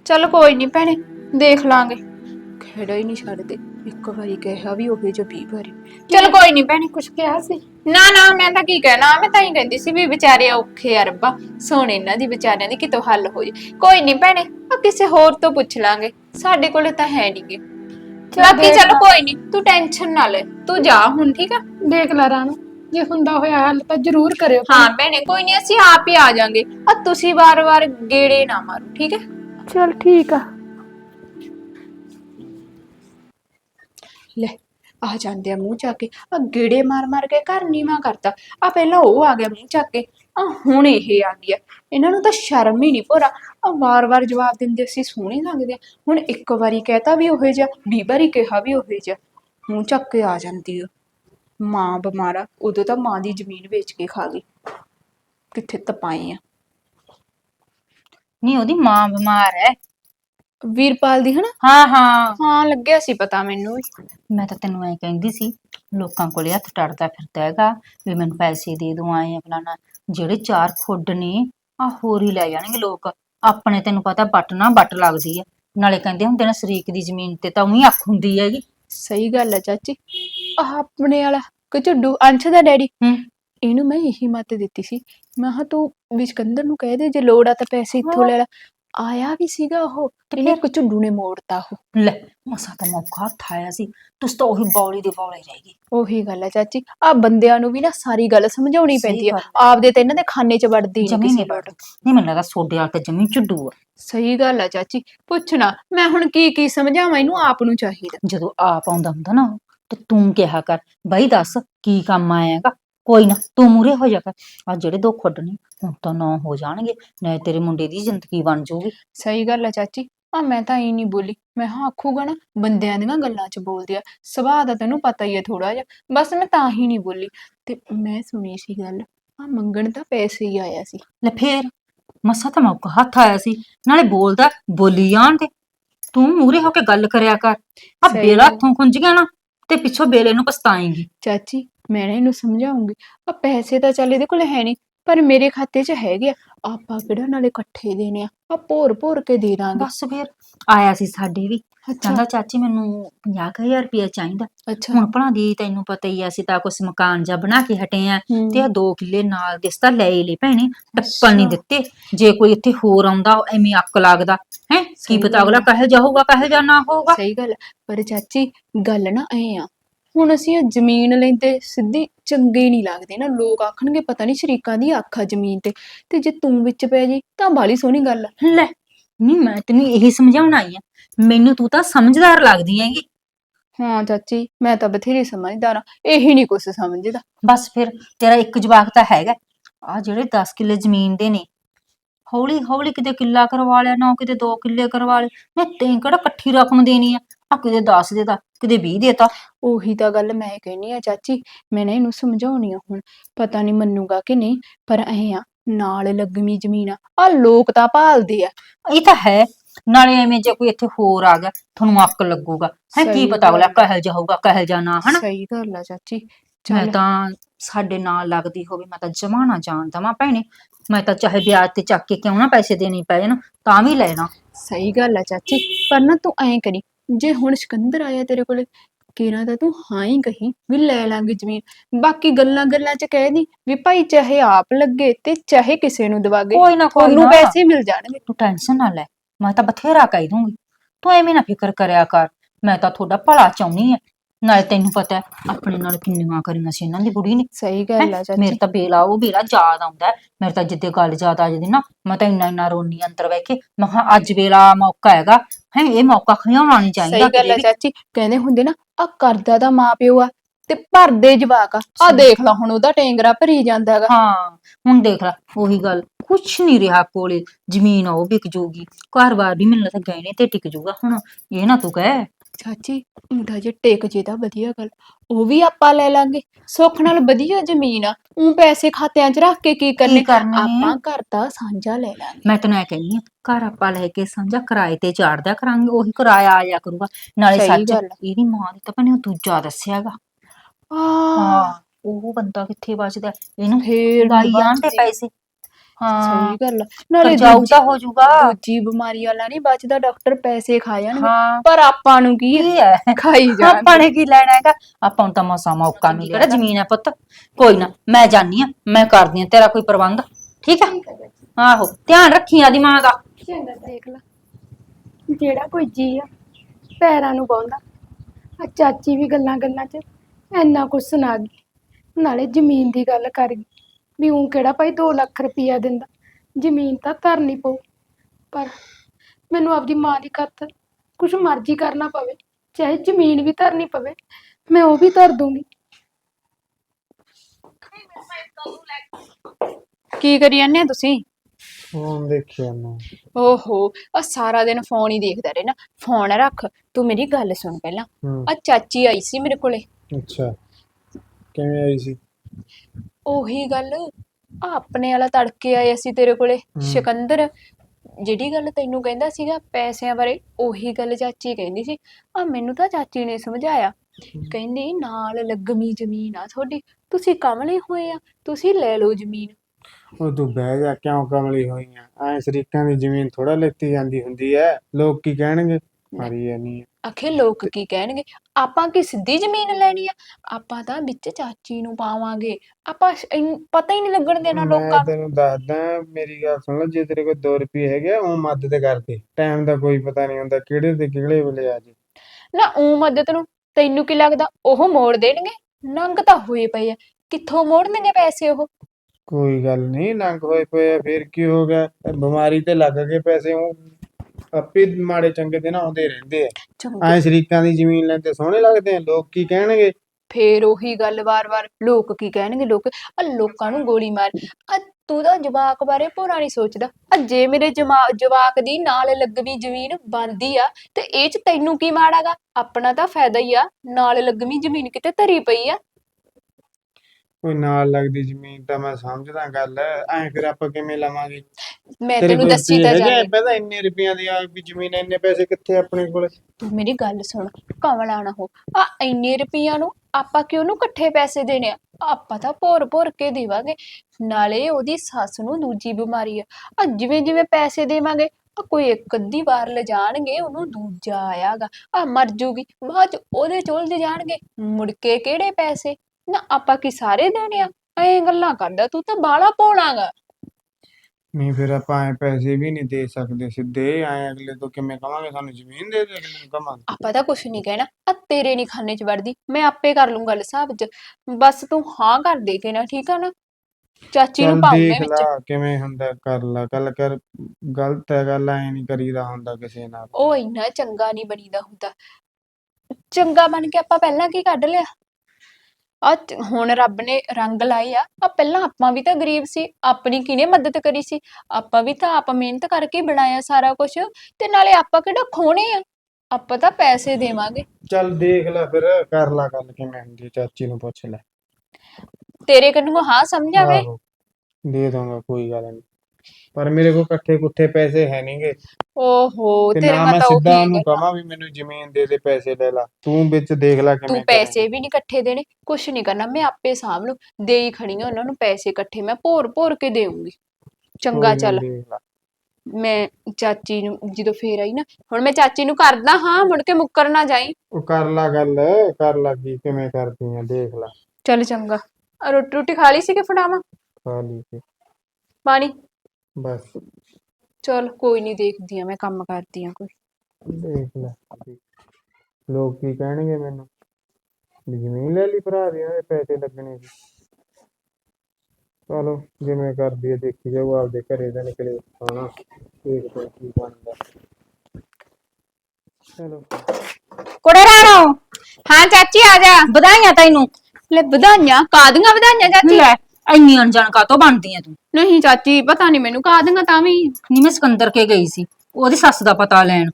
ਚੱਲ ਕੋਈ ਨਹੀਂ ਭੈਣੇ ਦੇਖ ਲਾਂਗੇ। ਖੇੜਾ ਹੀ ਨਹੀਂ ਛੱਡਦੇ ਇੱਕ ਵਾਰੀ ਕਿਹਾ ਵੀ ਉਹ ਜੋ 20 ਵਾਰੀ। ਚੱਲ ਕੋਈ ਨਹੀਂ ਭੈਣੇ। ਕੁਝ ਕਿਹਾ ਸੀ? ਨਾ ਨਾ ਮੈਂ ਤਾਂ ਕੀ ਕਹਿਣਾ ਮੈਂ ਤਾਂ ਹੀ ਕਹਿੰਦੀ ਸੀ ਵੀ ਵਿਚਾਰੇ ਔਖੇ ਆ ਰੱਬਾ ਸੋਹਣੇ ਇਹਨਾਂ ਦੀ ਵਿਚਾਰਿਆਂ ਦੀ ਕਿਤੋਂ ਹੱਲ ਹੋ ਜੇ। ਕੋਈ ਨਹੀਂ ਭੈਣੇ ਆ ਕਿਸੇ ਹੋਰ ਤੋਂ ਪੁੱਛ ਲਾਂਗੇ ਸਾਡੇ ਕੋਲੇ ਤਾਂ ਹੈ ਨਹੀਂਗੇ ਬਾਕੀ ਦੇਖ ਚੱਲ ਲਾ। ਕੋਈ ਨਹੀਂ ਤੂੰ ਟੈਨਸ਼ਨ ਨਾ ਲੈ ਤੂੰ ਜਾ ਹੁਣ ਠੀਕ ਆ? ਦੇਖ ਲੈ ਰਾਣੋ ਜੇ ਹੁੰਦਾ ਹੋਇਆ ਹੱਲ ਤਾਂ ਜ਼ਰੂਰ ਕਰਿਓ ਹਾਂ ਭੈਣੇ ਕੋਈ ਨਹੀਂ ਅਸੀਂ ਆਪ ਹੀ ਆ ਜਾਾਂਗੇ। ਆ ਤੁਸੀਂ ਵਾਰ-ਵਾਰ ਗੇੜੇ ਨਾ ਮਾਰੋ ਠੀਕ ਹੈ? ਚੱਲ ਠੀਕ ਆ। ਲੈ ਆ ਜਾਂਦੇ ਆ ਮੂੰਹ ਚੱਕ ਕੇ। ਆ ਗੇੜੇ ਮਾਰ-ਮਾਰ ਕੇ ਘਰ ਨੀਵਾ ਕਰਤਾ। ਆ ਪਹਿਲਾਂ ਉਹ ਆ ਗਿਆ ਮੂੰਹ ਚੱਕ ਕੇ। ਆ ਹੁਣ ਇਹ ਆ। ਗਿਆ ਇਹਨਾਂ ਨੂੰ ਤਾਂ ਸ਼ਰਮ ਹੀ ਨਹੀਂ ਭੋਰਾ। ਆ ਵਾਰ-ਵਾਰ ਜਵਾਬ ਦਿੰਦੇ ਅਸੀਂ ਸੋਹਣੇ ਲੱਗਦੇ ਆ। ਹੁਣ ਇੱਕ ਵਾਰੀ ਕਹਿਤਾ ਵੀ ਉਹੇ ਜਿਹਾ ਵੀਹ ਵਾਰੀ ਕਿਹਾ ਵੀ ਉਹੇ ਜਿਹਾ। ਮੂੰਹ ਚੱਕ ਕੇ ਆ ਜਾਂਦੀ ਆ। ਮਾਂ ਬਿਮਾਰਾ ਉਦੋਂ ਤਾਂ ਮਾਂ ਦੀ ਜ਼ਮੀਨ ਵੇਚ ਕੇ ਖਾ ਗਈ ਕਿੱਥੇ ਤਪਾਏ ਆ। ਨਹੀਂ ਉਹਦੀ ਮਾਂ ਬਿਮਾਰ ਹੈ ਵੀਰਪਾਲ ਦੀ ਹਨਾ? ਹਾਂ ਹਾਂ। ਹਾਂ ਲੱਗਿਆ ਸੀ ਪਤਾ ਮੈਨੂੰ ਵੀ। ਮੈਂ ਤਾਂ ਤੈਨੂੰ ਐ ਕਹਿੰਦੀ ਸੀ ਲੋਕਾਂ ਕੋਲੇ ਹੱਥ ਟੜਦਾ ਫਿਰਦਾ ਹੈਗਾ ਵੀ ਮੈਨੂੰ ਪੈਸੇ ਦੇ ਦੋ ਆਏ ਆ ਫਲਾਣਾ। ਜਿਹੜੇ ਚਾਰ ਖੁੱਡ ਨੇ ਆ ਹੋਰ ਹੀ ਲੈ ਜਾਣਗੇ ਲੋਕ। ਆਪਣੇ ਤੈਨੂੰ ਪਤਾ ਬੱਟ ਨਾ ਬੱਟ ਲੱਗਦੀ ਹੈ ਨਾਲੇ ਕਹਿੰਦੇ ਹੁੰਦੇ ਨੇ ਸ਼ਰੀਕ ਦੀ ਜ਼ਮੀਨ ਤੇ ਤਾਂ ਉਹੀ ਅੱਖ ਹੁੰਦੀ ਹੈਗੀ। ਸਹੀ ਗੱਲ ਹੈ ਚਾਚੀ। ਆਹ ਆਪਣੇ ਵਾਲਾ ਕਚੁੱਡੂ ਅੰਸ਼ ਦਾ ਡੈਡੀ। ਹੂੰ। ਇਹਨੂੰ ਮੈਂ ਇਹੀ ਮੱਤ ਦਿੱਤੀ ਸੀ। ਮੈਂ ਕਿਹਾ ਤੂੰ ਵਿਸ਼ਕੰਦਰ ਨੂੰ ਕਹਿ ਦੇ ਜੇ ਲੋੜ ਆ ਤਾਂ ਪੈਸੇ ਇੱਥੋਂ ਲੈ ਲੈ। ਆਇਆ ਵੀ ਸੀਗਾ ਉਹ ਤੇ ਇਹਨੇ ਫਿਰ? ਕਚੁੱਡੂ ਨੇ ਮੋੜਤਾ ਉਹ। ਲੈ ਮਸਾ ਤਾਂ ਮੌਕਾ ਹੱਥ ਆਇਆ ਸੀ। ਤੁਸੀਂ ਤਾਂ ਉਹੀ ਬੌਲੀ ਦੇ ਬੌਲੇ ਰਹਿ ਗਏ। ਉਹੀ ਗੱਲ ਹੈ ਚਾਚੀ। ਆ ਬੰਦਿਆਂ ਨੂੰ ਵੀ ਨਾ ਸਾਰੀ ਗੱਲ ਸਮਝਾਉਣੀ ਸਹੀ ਪੈਂਦੀ ਆ। ਗੱਲ ਆਪਦੇ ਤੇ ਇਹਨਾਂ ਦੇ ਖਾਨੇ 'ਚ ਵੜਦੀ ਨਹੀਂ ਜਮੀ ਕਿਸੇ ਨਹੀਂ ਬੜ ਨਹੀਂ ਮੈਨੂੰ ਲੱਗਦਾ ਸੋਡੇ ਵਾਲ ਤੇ ਜਮੀ ਝੁੱਡੂ ਆ। ਸਹੀ ਗੱਲ ਹੈ ਚਾਚੀ। ਪੁੱਛਣਾ ਮੈਂ ਹੁਣ ਕੀ ਕੀ ਸਮਝਾਵਾਂ? ਇਹਨੂੰ ਆਪ ਨੂੰ ਚਾਹੀਦਾ। ਜਦੋਂ ਆਪ ਆਉਂਦਾ ਹੁੰਦਾ ਨਾ ਉਹ, ਤੇ ਤੂੰ ਕਿਹਾ ਕਰ ਬਈ ਦੱਸ ਕੀ ਕੰਮ ਆਏਗਾ ਕੋਈ ਨਾ ਤੂੰ ਮੂਰੇ ਹੋ ਜਾ ਕਰ। ਆ ਜਿਹੜੇ ਦੋ ਖੁੱਡ ਨੇ ਹੁਣ ਤਾਂ ਨਾ ਹੋ ਜਾਣਗੇ ਨਾ ਤੇਰੇ ਮੁੰਡੇ ਦੀ ਜ਼ਿੰਦਗੀ ਬਣ ਜਾਊਗੀ। ਸਹੀ ਗੱਲ ਹੈ ਚਾਚੀ ਆ ਮੈਂ ਤਾਂ ਹੀ ਨਹੀਂ ਬੋਲੀ। ਮੈਂ ਹਾਂ ਆਖੂਗਾ ਨਾ ਬੰਦਿਆਂ ਦੀਆਂ ਗੱਲਾਂ 'ਚ ਬੋਲਦੀ ਆ। ਸੁਭਾਅ ਦਾ ਤੈਨੂੰ ਪਤਾ ਹੀ ਹੈ ਥੋੜਾ ਜਿਹਾ ਬਸ ਮੈਂ ਤਾਂ ਹੀ ਨਹੀਂ ਬੋਲੀ। ਤੇ ਮੈਂ ਸੁਣੀ ਸੀ ਗੱਲ ਆ ਮੰਗਣ ਤਾਂ ਪੈਸੇ ਹੀ ਆਇਆ ਸੀ। ਲੈ ਫੇਰ ਮਸਾ ਤਾਂ ਮੌਕਾ ਹੱਥ ਆਇਆ ਸੀ ਨਾਲੇ ਬੋਲਦਾ ਬੋਲੀ ਜਾਣ ਤੇ ਤੂੰ ਮੂਰੇ ਹੋ ਕੇ ਗੱਲ ਕਰਿਆ ਕਰ। ਆ ਸਹੀ ਬੇਲਾ ਗੱਲ। ਖੁੰਝ ਗਿਆ ਨਾ ਤੇ ਪਿੱਛੋਂ ਬੇਲੇ ਨੂੰ ਪਛਤਾਏਂਗੀ। ਚਾਚੀ ਮੈਂ ਨਾ ਇਹਨੂੰ ਸਮਝਾਉਂਗੀ। ਆ ਪੈਸੇ ਤਾਂ ਚੱਲ ਇਹਦੇ ਕੋਲ ਹੈ ਨਹੀਂ ਪਰ ਮੇਰੇ ਖਾਤੇ 'ਚ ਹੈਗੇ ਆ। ਆਪਾਂ ਕਿਹੜਾ ਨਾਲੇ ਇਕੱਠੇ ਦੇਣੇ ਆ? ਆ ਭੋਰ ਭੋਰ ਕੇ ਦੇ ਦਾਂਗੇ। ਬਸ ਫੇਰ ਆਇਆ ਸੀ ਸਾਡੇ ਵੀ। ਕਹਿੰਦਾ ਚਾਚੀ ਮੈਨੂੰ 50000 ਰੁਪਇਆ ਚਾਹੀਦਾ। ਅੱਛਾ। ਹੁਣ ਭਲਾ ਦੀ ਤੈਨੂੰ ਪਤਾ ਹੀ ਆ ਅਸੀਂ ਤਾਂ ਕੁਛ ਮਕਾਨ ਜਾ ਬਣਾ ਕੇ ਹਟੇ ਆ। ਹੂੰ। ਤੇ ਆ ਦੋ ਕਿੱਲੇ ਨਾਲ ਦਿਸ ਤਾਂ ਲੈ ਹੀ ਲੈ ਭੈਣੇ। ਟੱਪਣ ਨਹੀਂ ਅੱਛਾ। ਦਿੱਤੇ। ਜੇ ਕੋਈ ਇੱਥੇ ਹੋਰ ਆਉਂਦਾ ਉਹ ਐਵੇਂ ਅੱਕ ਲੱਗਦਾ। ਹੈ? ਕੀ ਪਤਾ ਗੱਲ ਅਗਲਾ ਆ। ਕਹੇ ਜਾਊਗਾ ਕਹੇ ਜਾ ਨਾ ਹੋਊਗਾ। ਸਹੀ ਗੱਲ ਹੈ। ਪਰ ਚਾਚੀ ਗੱਲ ਨਾ ਐ ਆ। ਹੁਣ ਅਸੀਂ ਇਹ ਜ਼ਮੀਨ ਲੈਂਦੇ ਸਿੱਧੀ ਚੰਗੇ ਨਹੀਂ ਲੱਗਦੇ ਨਾ। ਲੋਕ ਆਖਣਗੇ ਪਤਾ ਨਹੀਂ ਸ਼ਰੀਕਾਂ ਦੀ ਅੱਖ ਆ ਜ਼ਮੀਨ ਤੇ। ਤੇ ਜੇ ਤੂੰ ਵਿੱਚ ਪੈ ਜੀ ਤਾਂ ਬਾਲੀ ਸੋਹਣੀ ਗੱਲ ਆ। ਲੈ ਨਹੀਂ ਮੈਂ ਤੈਨੂੰ ਇਹੀ ਸਮਝਾਉਣ ਆਈ ਆ। ਮੈਨੂੰ ਤੂੰ ਤਾਂ ਸਮਝਦਾਰ ਲੱਗਦੀ ਹੈਗੀ। ਹਾਂ ਚਾਚੀ ਮੈਂ ਤਾਂ ਬਥੇਰੀ ਸਮਝਦਾਰ ਆ। ਇਹੀ ਨਹੀਂ ਕੁਛ ਸਮਝਦਾ। ਬਸ ਫਿਰ ਤੇਰਾ ਇੱਕ ਜਵਾਕ ਤਾਂ ਹੈਗਾ। ਆ ਜਿਹੜੇ 10 ਕਿੱਲੇ ਜ਼ਮੀਨ ਦੇ ਨੇ ਹੌਲੀ ਹੌਲੀ ਕਿਤੇ ਕਿੱਲਾ ਕਰਵਾ ਲਿਆ ਨਾ ਕਿਤੇ 2 ਕਿੱਲੇ ਕਰਵਾ ਲਏ। ਮੈਂ ਤੈਨੂੰ ਕਿਹੜਾ ਇਕੱਠੀ ਰਕਮ ਦੇਣੀ ਆ? ਆ ਕਿਤੇ 10 ਦੇਤਾ ਕਿਤੇ 20 ਦੇਤਾ ਉਹੀ ਤਾਂ ਗੱਲ ਮੈਂ ਕਹਿੰਨੀ ਆ ਚਾਚੀ ਮੈਂ ਨਾ ਇਹਨੂੰ ਸਮਝਾਉਣੀ ਆ ਹੁਣ। ਪਤਾ ਨਹੀਂ ਮੰਨੂਗਾ ਕਿ ਨਹੀਂ ਪਰ ਐ ਆ ਨਾਲ ਲੱਗਵੀਂ ਜ਼ਮੀਨ ਆ। ਆ ਲੋਕ ਤਾਂ ਭਾਲਦੇ ਆ। ਇਹ ਤਾਂ ਹੈ ਨਾਲੇ ਐਵੇਂ ਜੇ ਕੋਈ ਇੱਥੇ ਹੋਰ ਆ ਗਿਆ ਤੁਹਾਨੂੰ ਅੱਕ ਲੱਗੂਗਾ। ਹੈ ਕੀ ਸਹੀ ਪਤਾ ਅਗਲਾ ਗੱਲ। ਕਹਿਲ ਜਾ ਹੋਊਗਾ ਕਹਿਲ ਜਾ ਨਾ ਹਨਾ? ਸਹੀ ਗੱਲ ਆ ਚਾਚੀ। ਮੈਂ ਚੱਲ। ਤਾਂ ਸਾਡੇ ਨਾਲ ਲੱਗਦੀ ਹੋਵੇ ਮੈਂ ਤਾਂ ਜਮਾ ਨਾ ਜਾਣ ਦੇਵਾਂ ਭੈਣੇ। ਮੈਂ ਤਾਂ ਚਾਹੇ ਵਿਆਜ ਤੇ ਚੱਕ ਕੇ ਕਿਉਂ ਨਾ ਪੈਸੇ ਦੇਣੇ ਪੈ ਜਾਣ ਤਾਂ ਵੀ ਲੈਣਾ। ਸਹੀ ਗੱਲ ਆ ਚਾਚੀ ਪਰ ਨਾ ਤੂੰ ਐਂ ਕਰੀ ਜੇ ਹੁਣ ਸਿਕੰਦਰ ਆਇਆ ਤੇਰੇ ਕੋਲੇ ਕਿਰਾਂ ਤਾਂ ਤੂੰ ਹਾਂ ਹੀ ਕਹੀ ਵੀ ਲੈ ਲਾਂਗੇ ਜ਼ਮੀਨ। ਬਾਕੀ ਗੱਲਾਂ ਗੱਲਾਂ ਚ ਕਹਿ ਦੀ ਵੀ ਭਾਈ ਚਾਹੇ ਆਪ ਲੱਗੇ ਤੇ ਚਾਹੇ ਕਿਸੇ ਨੂੰ ਦਵਾਗੇ ਕੋਈ ਨਾ ਕੋਈ ਤੁਹਾਨੂੰ ਨਾ। ਪੈਸੇ ਮਿਲ ਜਾਣਗੇ। ਤੂੰ ਟੈਨਸ਼ਨ ਨਾ ਲੈ ਮੈਂ ਤਾਂ ਬਥੇਰਾ ਕਹਿ ਦੂੰਗੀ। ਤੂੰ ਐਵੇਂ ਨਾ ਫਿਕਰ ਕਰਿਆ ਕਰ ਮੈਂ ਤਾਂ ਤੁਹਾਡਾ ਭਲਾ ਚਾਹੁੰਨੀ ਆ। ਨਾਲੇ ਤੈਨੂੰ ਪਤਾ ਹੈ, ਆਪਣੇ ਨਾਲ ਕਿੰਨੀਆਂ ਕਰੀਆਂ ਸੀ ਇਹਨਾਂ ਦੀ ਬੁੜੀ ਨੇ। ਸਹੀ ਗੱਲ ਆ? ਚਾਚੀ। ਮੇਰੇ ਤਾਂ ਬੇਲਾ ਉਹ ਬੇਲਾ ਯਾਦ ਆਉਂਦਾ ਹੈ। ਮੇਰੇ ਤਾਂ ਜਿੱਦੇ ਗੱਲ ਯਾਦ ਆ ਜਾਂਦੀ ਨਾ ਮੈਂ ਤਾਂ ਇੰਨਾ ਇੰਨਾ ਰੋਣੀ ਅੰਦਰ ਬਹਿ ਕੇ। ਮੈਂ ਕਿਹਾ ਅੱਜ ਵੇਲਾ ਮੌਕਾ ਹੈਗਾ। ਹੈ ਇਹ ਮੌਕਾ ਖਿਆਉਣਾ ਨਹੀਂ ਚਾਹੀਦਾ ਸਹੀ ਗੱਲ ਕਦੇ ਆ ਵੀ। ਚਾਚੀ। ਕਹਿੰਦੇ ਹੁੰਦੇ ਨਾ ਆ ਕਰਦਾ ਤਾਂ ਮਾਂ ਪਿਓ ਆ ਤੇ ਭਰਦੇ ਜਵਾਕ ਆ। ਆ ਸਹੀ। ਦੇਖ ਲਾ ਹੁਣ ਉਹਦਾ ਟੇਂਗਰਾ ਭਰੀ ਜਾਂਦਾ ਹੈਗਾ। ਹਾਂ ਹੁਣ ਦੇਖ ਲੈ ਉਹੀ ਗੱਲ। ਕੁਛ ਨਹੀਂ ਰਿਹਾ ਕੋਲੇ। ਜ਼ਮੀਨ ਆ ਉਹ ਵਿਕ ਜੂਗੀ। ਘਰ-ਬਾਰ ਵੀ ਮੈਨੂੰ ਲੱਗਦਾ ਗਹਿਣੇ ਤੇ ਟਿਕ ਜੂਗਾ। ਹੁਣ ਇਹ ਨਾ ਤੂੰ ਕਹਿ ਚਾਚੀ ਮੁੰਡਾ ਜੇ ਟੇਕ ਜੇ ਤਾਂ ਵਧੀਆ ਗੱਲ। ਉਹ ਵੀ ਆਪਾਂ ਲੈ ਲਾਂਗੇ। ਸੁੱਖ ਨਾਲ ਵਧੀਆ ਜ਼ਮੀਨ ਆ। ਉਹ ਪੈਸੇ ਖਾਤਿਆਂ 'ਚ ਰੱਖ ਕੇ ਕੀ ਕਰਨੇ ਕਰਨੇ? ਆਪਾਂ ਘਰ ਦਾ ਸਾਂਝਾ ਲੈ ਲਾਂਗੇ। ਮੈਂ ਤੈਨੂੰ ਇਹ ਕਹਿੰਦੀ ਆ ਘਰ ਆਪਾਂ ਲੈ ਕੇ ਸਮਝਾ ਕਿਰਾਏ ਤੇ ਚਾੜ ਦਿਆ ਕਰਾਂਗੇ ਉਹੀ ਕਿਰਾਇਆ ਆ ਜਾ ਕਰੂਗਾ। ਨਾਲੇ ਸਹੀ ਸੱਚ ਗੱਲ ਆ। ਇਹਦੀ ਮਾਂ ਦੀ ਤਾਂ ਭਨੇ ਦੂਜਾ ਦੱਸਿਆਗਾ ਹਾਂ। ਉਹ ਬੰਦਾ ਕਿੱਥੇ ਬਚਦਾ? ਇਹਨੂੰ ਫੇਰ ਜਾਣ ਤੇ। ਪੈਸੇ। ਹਾਂ। ਸਹੀ ਗੱਲ ਆ। ਨਾਲੇ ਜਾਊ ਤਾਂ ਹੋ ਜਾਊਗਾ ਦੂਜੀ ਬਿਮਾਰੀ ਵਾਲਾ ਨਹੀਂ ਬਚਦਾ ਡਾਕਟਰ ਪੈਸੇ ਖਾ ਜਾਣਗੇ। ਹਾਂ। ਪਰ ਆਪਾਂ ਨੂੰ ਕੀ ਕੀ ਹੈ? ਖਾਈ ਜਾਣ ਆਪਾਂ ਨੇ ਕੀ ਲੈਣਾ ਹੈਗਾ? ਆਪਾਂ ਨੂੰ ਤਾਂ ਮਸਾ ਮੌਕਾ ਮਿਲਿਆ। ਕਿਹੜਾ ਜ਼ਮੀਨ ਹੈ ਪੁੱਤ। ਕੋਈ ਨਾ ਮੈਂ ਜਾਣੀ ਆ ਮੈਂ ਕਰਦੀ ਆ ਤੇਰਾ ਕੋਈ ਪ੍ਰਬੰਧ। ਠੀਕ ਹੈ ਆਹੋ। ਧਿਆਨ ਰੱਖੀ ਆਦੀ ਮਾਂ ਦਾ। ਚੰਗਾ ਦੇਖ ਲਾ। ਜਿਹੜਾ ਕੋਈ ਜੀ ਆ ਪੈਰਾਂ ਨੂੰ ਪਾਉਂਦਾ ਆ ਚਾਚੀ ਵੀ ਗੱਲਾਂ ਗੱਲਾਂ 'ਚ ਇੰਨਾ ਕੁਛ ਸੁਣਾ ਗਈ। ਨਾਲੇ ਜ਼ਮੀਨ ਦੀ ਗੱਲ ਕਰ ਗਈ। ਵੀ ਉਹ ਕਿਹੜਾ ਭਾਈ 2 ਲੱਖ ਰੁਪਈਆ ਦਿੰਦਾ? ਜ਼ਮੀਨ ਤਾਂ ਧਰਨੀ ਪਊ। ਪਰ ਮੈਨੂੰ ਆਪਦੀ ਮਾਂ ਦੀ ਖਾਤਰ ਕੁਛ ਮਰਜ਼ੀ ਕਰਨਾ ਪਵੇ ਚਾਹੇ ਜ਼ਮੀਨ ਵੀ ਧਰਨੀ ਪਵੇ ਮੈਂ ਉਹ ਵੀ ਧਰ ਦੂੰਗੀ। ਕੀ ਕਰੀ ਜਾਂਦੇ ਆ ਤੁਸੀਂ? ਫੋਨ ਦੇਖਿਆ ਮੈਂ। ਓਹੋ ਆ ਸਾਰਾ ਦਿਨ ਫੋਨ ਹੀ ਦੇਖਦਾ ਰਹਿਣਾ। ਫੋਨ ਰੱਖ ਤੂੰ ਮੇਰੀ ਗੱਲ ਸੁਣ ਪਹਿਲਾਂ। ਹੂੰ। ਆ ਚਾਚੀ ਆਈ ਸੀ ਮੇਰੇ ਕੋਲੇ। ਅੱਛਾ। ਕਿਵੇਂ ਆਈ ਸੀ? ਉਹੀ ਗੱਲ ਆਪਣੇ ਵਾਲਾ ਤੜਕੇ ਆਏ ਅਸੀਂ ਤੇਰੇ ਕੋਲੇ ਸਿਕੰਦਰ। ਜਿਹੜੀ ਗੱਲ ਤੈਨੂੰ ਕਹਿੰਦਾ ਸੀਗਾ ਪੈਸਿਆਂ ਬਾਰੇ ਉਹੀ ਗੱਲ ਚਾਚੀ ਕਹਿੰਦੀ ਸੀ। ਆ ਮੈਨੂੰ ਤਾਂ ਚਾਚੀ ਨੇ ਸਮਝਾਇਆ। ਕਹਿੰਦੀ ਨਾਲ ਲੱਗਮੀ ਜ਼ਮੀਨ ਆ ਤੁਹਾਡੀ। ਤੁਸੀਂ ਕਮਲੇ ਹੋਏ ਆ ਤੁਸੀਂ ਲੈ ਲਓ ਜ਼ਮੀਨ। ਉਹ ਤੂੰ ਬਹਿ ਜਾ ਕਿਉਂ ਕਮਲੀ ਹੋਈ ਆ? ਐ ਸ਼ਰੀਕਾਂ ਦੀ ਜ਼ਮੀਨ ਥੋੜਾ ਲੈਤੀ ਜਾਂਦੀ ਹੁੰਦੀ ਐ। ਲੋਕ ਕੀ ਕਹਿਣਗੇ? ਮਾਰੀ ਐ। ਆਖੇ ਲੋਕ ਕੀ ਕਹਿਣਗੇ? ਆਪਾਂ ਕੀ ਸਿੱਧੀ ਜ਼ਮੀਨ ਲੈਣੀ ਆ? ਆਪਾਂ ਤਾਂ ਵਿੱਚ ਚਾਚੀ ਨੂੰ ਪਾਵਾਂਗੇ। ਆਪਾਂ ਸ਼- ਇੰਨ- ਪਤਾ ਹੀ ਨਹੀਂ ਲੱਗਣ ਦੇਣਾ ਮੈਂ ਲੋਕਾਂ ਨੂੰ। ਤੈਨੂੰ ਦੱਸਦਾ ਮੇਰੀ ਗੱਲ ਸੁਣ ਲੈ ਜੇ ਤੇਰੇ ਕੋਲ 2 ਰੁਪਏ ਹੈਗੇ ਆ, ਉਹ ਮਦਦ ਕਰਦੇ ਟਾਈਮ ਦਾ ਕੋਈ ਪਤਾ ਨਹੀਂ ਹੁੰਦਾ ਕਿਹੜੇ ਤੇ ਕਿਹੜੇ ਵੇਲੇ ਆ ਜੇ। ਨਾ ਉਹ ਮਦਦ ਨੂੰ ਤੈਨੂੰ ਕੀ ਲੱਗਦਾ? ਉਹ ਮੋੜ ਦੇਣਗੇ? ਨੰਗ ਤਾਂ ਹੋਏ ਪਏ ਆ। ਕਿੱਥੋਂ ਮੋੜਨਗੇ ਪੈਸੇ ਉਹ? ਕੋਈ ਗੱਲ ਨਹੀਂ ਲੰਘ ਹੋਏ ਪਏ ਆ ਫੇਰ ਕੀ ਹੋ ਗਿਆ? ਇਹ ਬਿਮਾਰੀ ਤੇ ਲੱਗ ਗਏ ਪੈਸੇ ਉਹ ਆਪੇ ਮਾੜੇ ਚੰਗੇ ਦਿਨ ਆਉਂਦੇ ਰਹਿੰਦੇ ਆ। ਚੰਗਾ ਐ ਸ਼ਰੀਕਾਂ ਦੀ ਜ਼ਮੀਨ ਲੈਂਦੇ ਸੋਹਣੇ ਲੱਗਦੇ ਆ ਲੋਕ ਕੀ ਕਹਿਣਗੇ? ਫੇਰ ਉਹੀ ਗੱਲ ਵਾਰ-ਵਾਰ ਲੋਕ ਕੀ ਕਹਿਣਗੇ ਲੋਕ ਆ ਲੋਕਾਂ ਨੂੰ ਗੋਲੀ ਮਾਰ ਆ ਤੂੰ ਤਾਂ ਜਵਾਕ ਬਾਰੇ ਭੋਰਾ ਨਹੀਂ ਸੋਚਦਾ। ਆ ਜੇ ਮੇਰੇ ਜਮਾ ਜਵਾਕ ਦੀ ਨਾਲ ਲੱਗਵੀਂ ਜ਼ਮੀਨ ਬਣਦੀ ਆ ਤੇ ਇਹ ਚ ਤੈਨੂੰ ਕੀ ਮਾੜਾਗਾ ਆਪਣਾ ਤਾਂ ਫਾਇਦਾ ਹੀ ਆ ਨਾਲ ਲੱਗਵੀਂ ਜ਼ਮੀਨ ਕਿਤੇ ਧਰੀ ਪਈ ਆ ਕੋਈ ਨਾਲ ਲੱਗਦੀ ਜ਼ਮੀਨ ਤਾਂ ਮੈਂ ਸਮਝਦਾ ਗੱਲ ਐ ਫਿਰ ਆਪਾਂ ਕਿਵੇਂ ਲਵਾਂਗੇ? ਮੈਂ ਤੇਰੇ ਤੈਨੂੰ ਕੋਲ ਦੱਸੀ ਰੁਪਈਏ ਤਾਂ ਹੈਗੇ ਆ, ਪਹਿਲਾਂ ਇੰਨੇ ਰੁਪਈਆਂ ਦੀ ਆ ਵੀ ਜ਼ਮੀਨ ਇੰਨੇ ਪੈਸੇ ਕਿੱਥੇ ਆਪਣੇ ਕੋਲ? ਤੂੰ ਮੇਰੀ ਗੱਲ ਸੁਣ ਕਮਲਾ ਨਾ ਹੋ। ਆ ਇੰਨੇ ਰੁਪਈਆਂ ਨੂੰ ਆਪਾਂ ਕਿਉਂ ਨੂੰ ਇਕੱਠੇ ਪੈਸੇ ਦੇਣੇ ਆ? ਆਪਾਂ ਤਾਂ ਭੋਰ ਭੋਰ ਕੇ ਦੇਵਾਂਗੇ। ਨਾਲੇ ਉਹਦੀ ਸੱਸ ਨੂੰ ਦੂਜੀ ਬਿਮਾਰੀ ਆ। ਆ ਜਿਵੇਂ ਜਿਵੇਂ ਪੈਸੇ ਦੇਵਾਂਗੇ ਆ ਕੋਈ ਇੱਕ ਅੱਧੀ ਵਾਰ ਲੈ ਜਾਣਗੇ ਉਹਨੂੰ ਦੂਜਾ ਆਇਆਗਾ। ਆ ਮਰ ਜੂਗੀ ਬਾਅਦ ਚ ਉਹਦੇ ਚੁਲਝ ਜਾਣਗੇ ਮੁੜ ਕੇ ਕਿਹੜੇ ਪੈਸੇ? ਨਾ ਆਪਾਂ ਕੀ ਸਾਰੇ ਦੇਣੇ ਆ? ਐਂ ਗੱਲਾਂ ਕਰਦਾ ਤੂੰ ਤਾਂ ਬਾਲਾ ਭੋਲਾਗਾ ਨਹੀਂ ਫਿਰ ਆਪਾਂ ਐ ਪੈਸੇ ਵੀ ਨਹੀਂ ਦੇ ਸਕਦੇ ਸਿੱਧੇ ਐ ਅਗਲੇ ਤੋਂ ਕਿਵੇਂ ਕਵਾਂਗੇ? ਸਾਨੂੰ ਜ਼ਮੀਨ ਦੇ ਦੇ ਅਗਲੇ ਨੂੰ ਕਵਾਂਗੇ। ਆਪਾਂ ਤਾਂ ਕੁਛ ਨਹੀਂ ਕਹਿਣਾ। ਆ ਤੇਰੇ ਨਹੀਂ ਖਾਨੇ 'ਚ ਵੜਦੀ। ਮੈਂ ਆਪੇ ਕਰ ਲੂੰ ਗੱਲ ਹਿਸਾਬ 'ਚ। ਬਸ ਤੂੰ ਹਾਂ ਕਰ ਦੇ ਕੇ ਨਾ ਠੀਕ ਆ ਨਾ? ਚਾਚੀ ਨੂੰ ਚੱਲ ਪਾਉਂਦੇ ਦੇਖ ਵਿੱਚ। ਲਾ ਕਿਵੇਂ ਹੁੰਦਾ ਕਰ ਲਾ। ਗੱਲ ਕਰ ਗਲਤ ਹੈ ਗੱਲ ਐ ਨਹੀਂ ਕਰੀਦਾ ਹੁੰਦਾ ਕਿਸੇ ਨਾਲ। ਉਹ ਇੰਨਾ ਚੰਗਾ ਨਹੀਂ ਬਣੀਦਾ ਹੁੰਦਾ। ਚੰਗਾ ਬਣ ਕੇ ਆਪਾਂ ਪਹਿਲਾਂ ਕੀ ਕੱਢ ਲਿਆ? ਆ ਹੁਣ ਰੱਬ ਨੇ ਰੰਗ ਲਾਏ ਆ ਆ ਪਹਿਲਾਂ ਆਪਾਂ ਵੀ ਤਾਂ ਗਰੀਬ ਸੀ ਆਪਣੀ ਕਿਹਨੇ ਮਦਦ ਕਰੀ ਸੀ? ਆਪਾਂ ਵੀ ਤਾਂ ਆਪ ਮਿਹਨਤ ਕਰਕੇ ਬਣਾਇਆ ਸਾਰਾ ਕੁਝ ਤੇ ਨਾਲੇ ਆਪਾਂ ਕਿਹੜਾ ਖੋਣੇ ਆ? ਆਪਾਂ ਤਾਂ ਪੈਸੇ ਦੇਵਾਂਗੇ। ਚੱਲ ਦੇਖ ਲੈ ਫਿਰ ਕਰ ਲਾ ਗੱਲ ਕਿਵੇਂ ਹੁੰਦੀ ਹੈ, ਚਾਚੀ ਨੂੰ ਪੁੱਛ ਲੈ। ਤੇਰੇ ਕੰਨੂ ਹਾਂ ਸਮਝ ਆਵੇ? ਆਹੋ, ਦੇ ਦਾਂਗਾ ਕੋਈ ਗੱਲ ਨਹੀਂ ਪਰ ਮੇਰੇ ਕੋਲ ਇਕੱਠੇ ਕੁੱਠੇ ਪੈਸੇ ਹੈ ਨਹੀਂਗੇ ਓਹੋ ਤੇ ਤੇਰੇ ਨਾ ਮਾ ਤਾਂ ਸਿੱਧਾ ਉਹੀ ਉਹਨੂੰ। ਕਹਾਂ ਵੀ ਮੈਨੂੰ ਜ਼ਮੀਨ ਦੇ ਦੇ ਪੈਸੇ ਲੈ ਲਾ। ਤੂੰ ਵਿੱਚ ਦੇਖ ਲੈ ਤੂੰ ਕਿਵੇਂ ਪੈਸੇ ਵੀ ਨਹੀਂ ਇਕੱਠੇ ਦੇਣੇ ਕੁਛ ਨਹੀਂ ਕਰਨਾ ਮੈਂ ਆਪੇ ਸਾਂਭ ਲੂ। ਦੇ ਹੀ ਖੜੀ ਆ ਉਹਨਾਂ ਨੂੰ ਪੈਸੇ ਇਕੱਠੇ ਮੈਂ ਭੋਰ ਭੋਰ ਕੇ ਦੇਵਾਂਗੀ ਚੰਗਾ ਚੱਲ। ਦੇਖ ਲਾ। ਮੈਂ ਚਾਚੀ ਨੂੰ ਜਦੋਂ ਫੇਰ ਆਈ ਨਾ ਹੁਣ ਮੈਂ ਚਾਚੀ ਨੂੰ ਕਰਦਾ ਹਾਂ ਮੁੜ ਕੇ ਮੁੱਕਰ ਨਾ ਜਾਈ। ਉਹ ਕਰ ਲਾ ਗੱਲ ਕਰ ਲਾ ਕੀ ਕਿਵੇਂ ਕਰਦੀ ਆ ਦੇਖ ਲਾ। ਚੱਲ ਚੰਗਾ। ਰੋਟੀ ਰੋਟੀ ਖਾ ਲਈ ਸੀ ਕਿ ਫੜਾਵਾਂ? ਖਾ ਲਈ ਤੇ ਪਾਣੀ। ਬਸ। ਚਲ ਕੋਈ ਨਹੀਂ ਦੇਖਦੀ ਆ ਮੈਂ ਕੰਮ ਕਰਦੀ ਆ ਕੋਈ। ਦੇਖ ਲੈ ਲੋਕ ਕੀ ਕਹਿਣਗੇ ਮੈਨੂੰ? ਵੀ ਜ਼ਮੀਨ ਲੈ ਲਈ ਭਰਾ ਦੇ ਉਹਦੇ ਪੈਸੇ ਲੱਗਣੇ ਸੀ। ਚਲੋ ਜਿਵੇਂ ਕਰਦੀ ਹੈ ਦੇਖੀ ਜਾਊ ਆਪਦੇ ਘਰੇ ਦਾ ਨਿਕਲੇ ਆਣਾ ਦੇਖਦੇ ਹਾਂ ਕੀ ਬਣਦਾ। ਚਲੋ। ਕੁੜੇ ਰਾਣੋ ਹਾਂ ਚਾਚੀ ਆ ਜਾ। ਵਧਾਈਆਂ ਤੈਨੂੰ। ਲੈ ਵਧਾਈਆਂ ਕਾਦੀਆਂ ਵਧਾਈਆਂ ਚਾਚੀ? ਲੈ ਇੰਨੀ ਅਣਜਾਣ ਕਾਤੋਂ ਬਣਦੀ ਆ ਤੂੰ? ਨਹੀਂ ਚਾਚੀ ਪਤਾ ਨਹੀਂ ਮੈਨੂੰ ਕਾਦੀਆਂ ਤਾਂ ਵੀ। ਨੀ ਮੈਂ ਸਿਕੰਦਰ ਕੇ ਗਈ ਸੀ ਉਹਦੀ ਸੱਸ ਦਾ ਪਤਾ ਲੈਣ।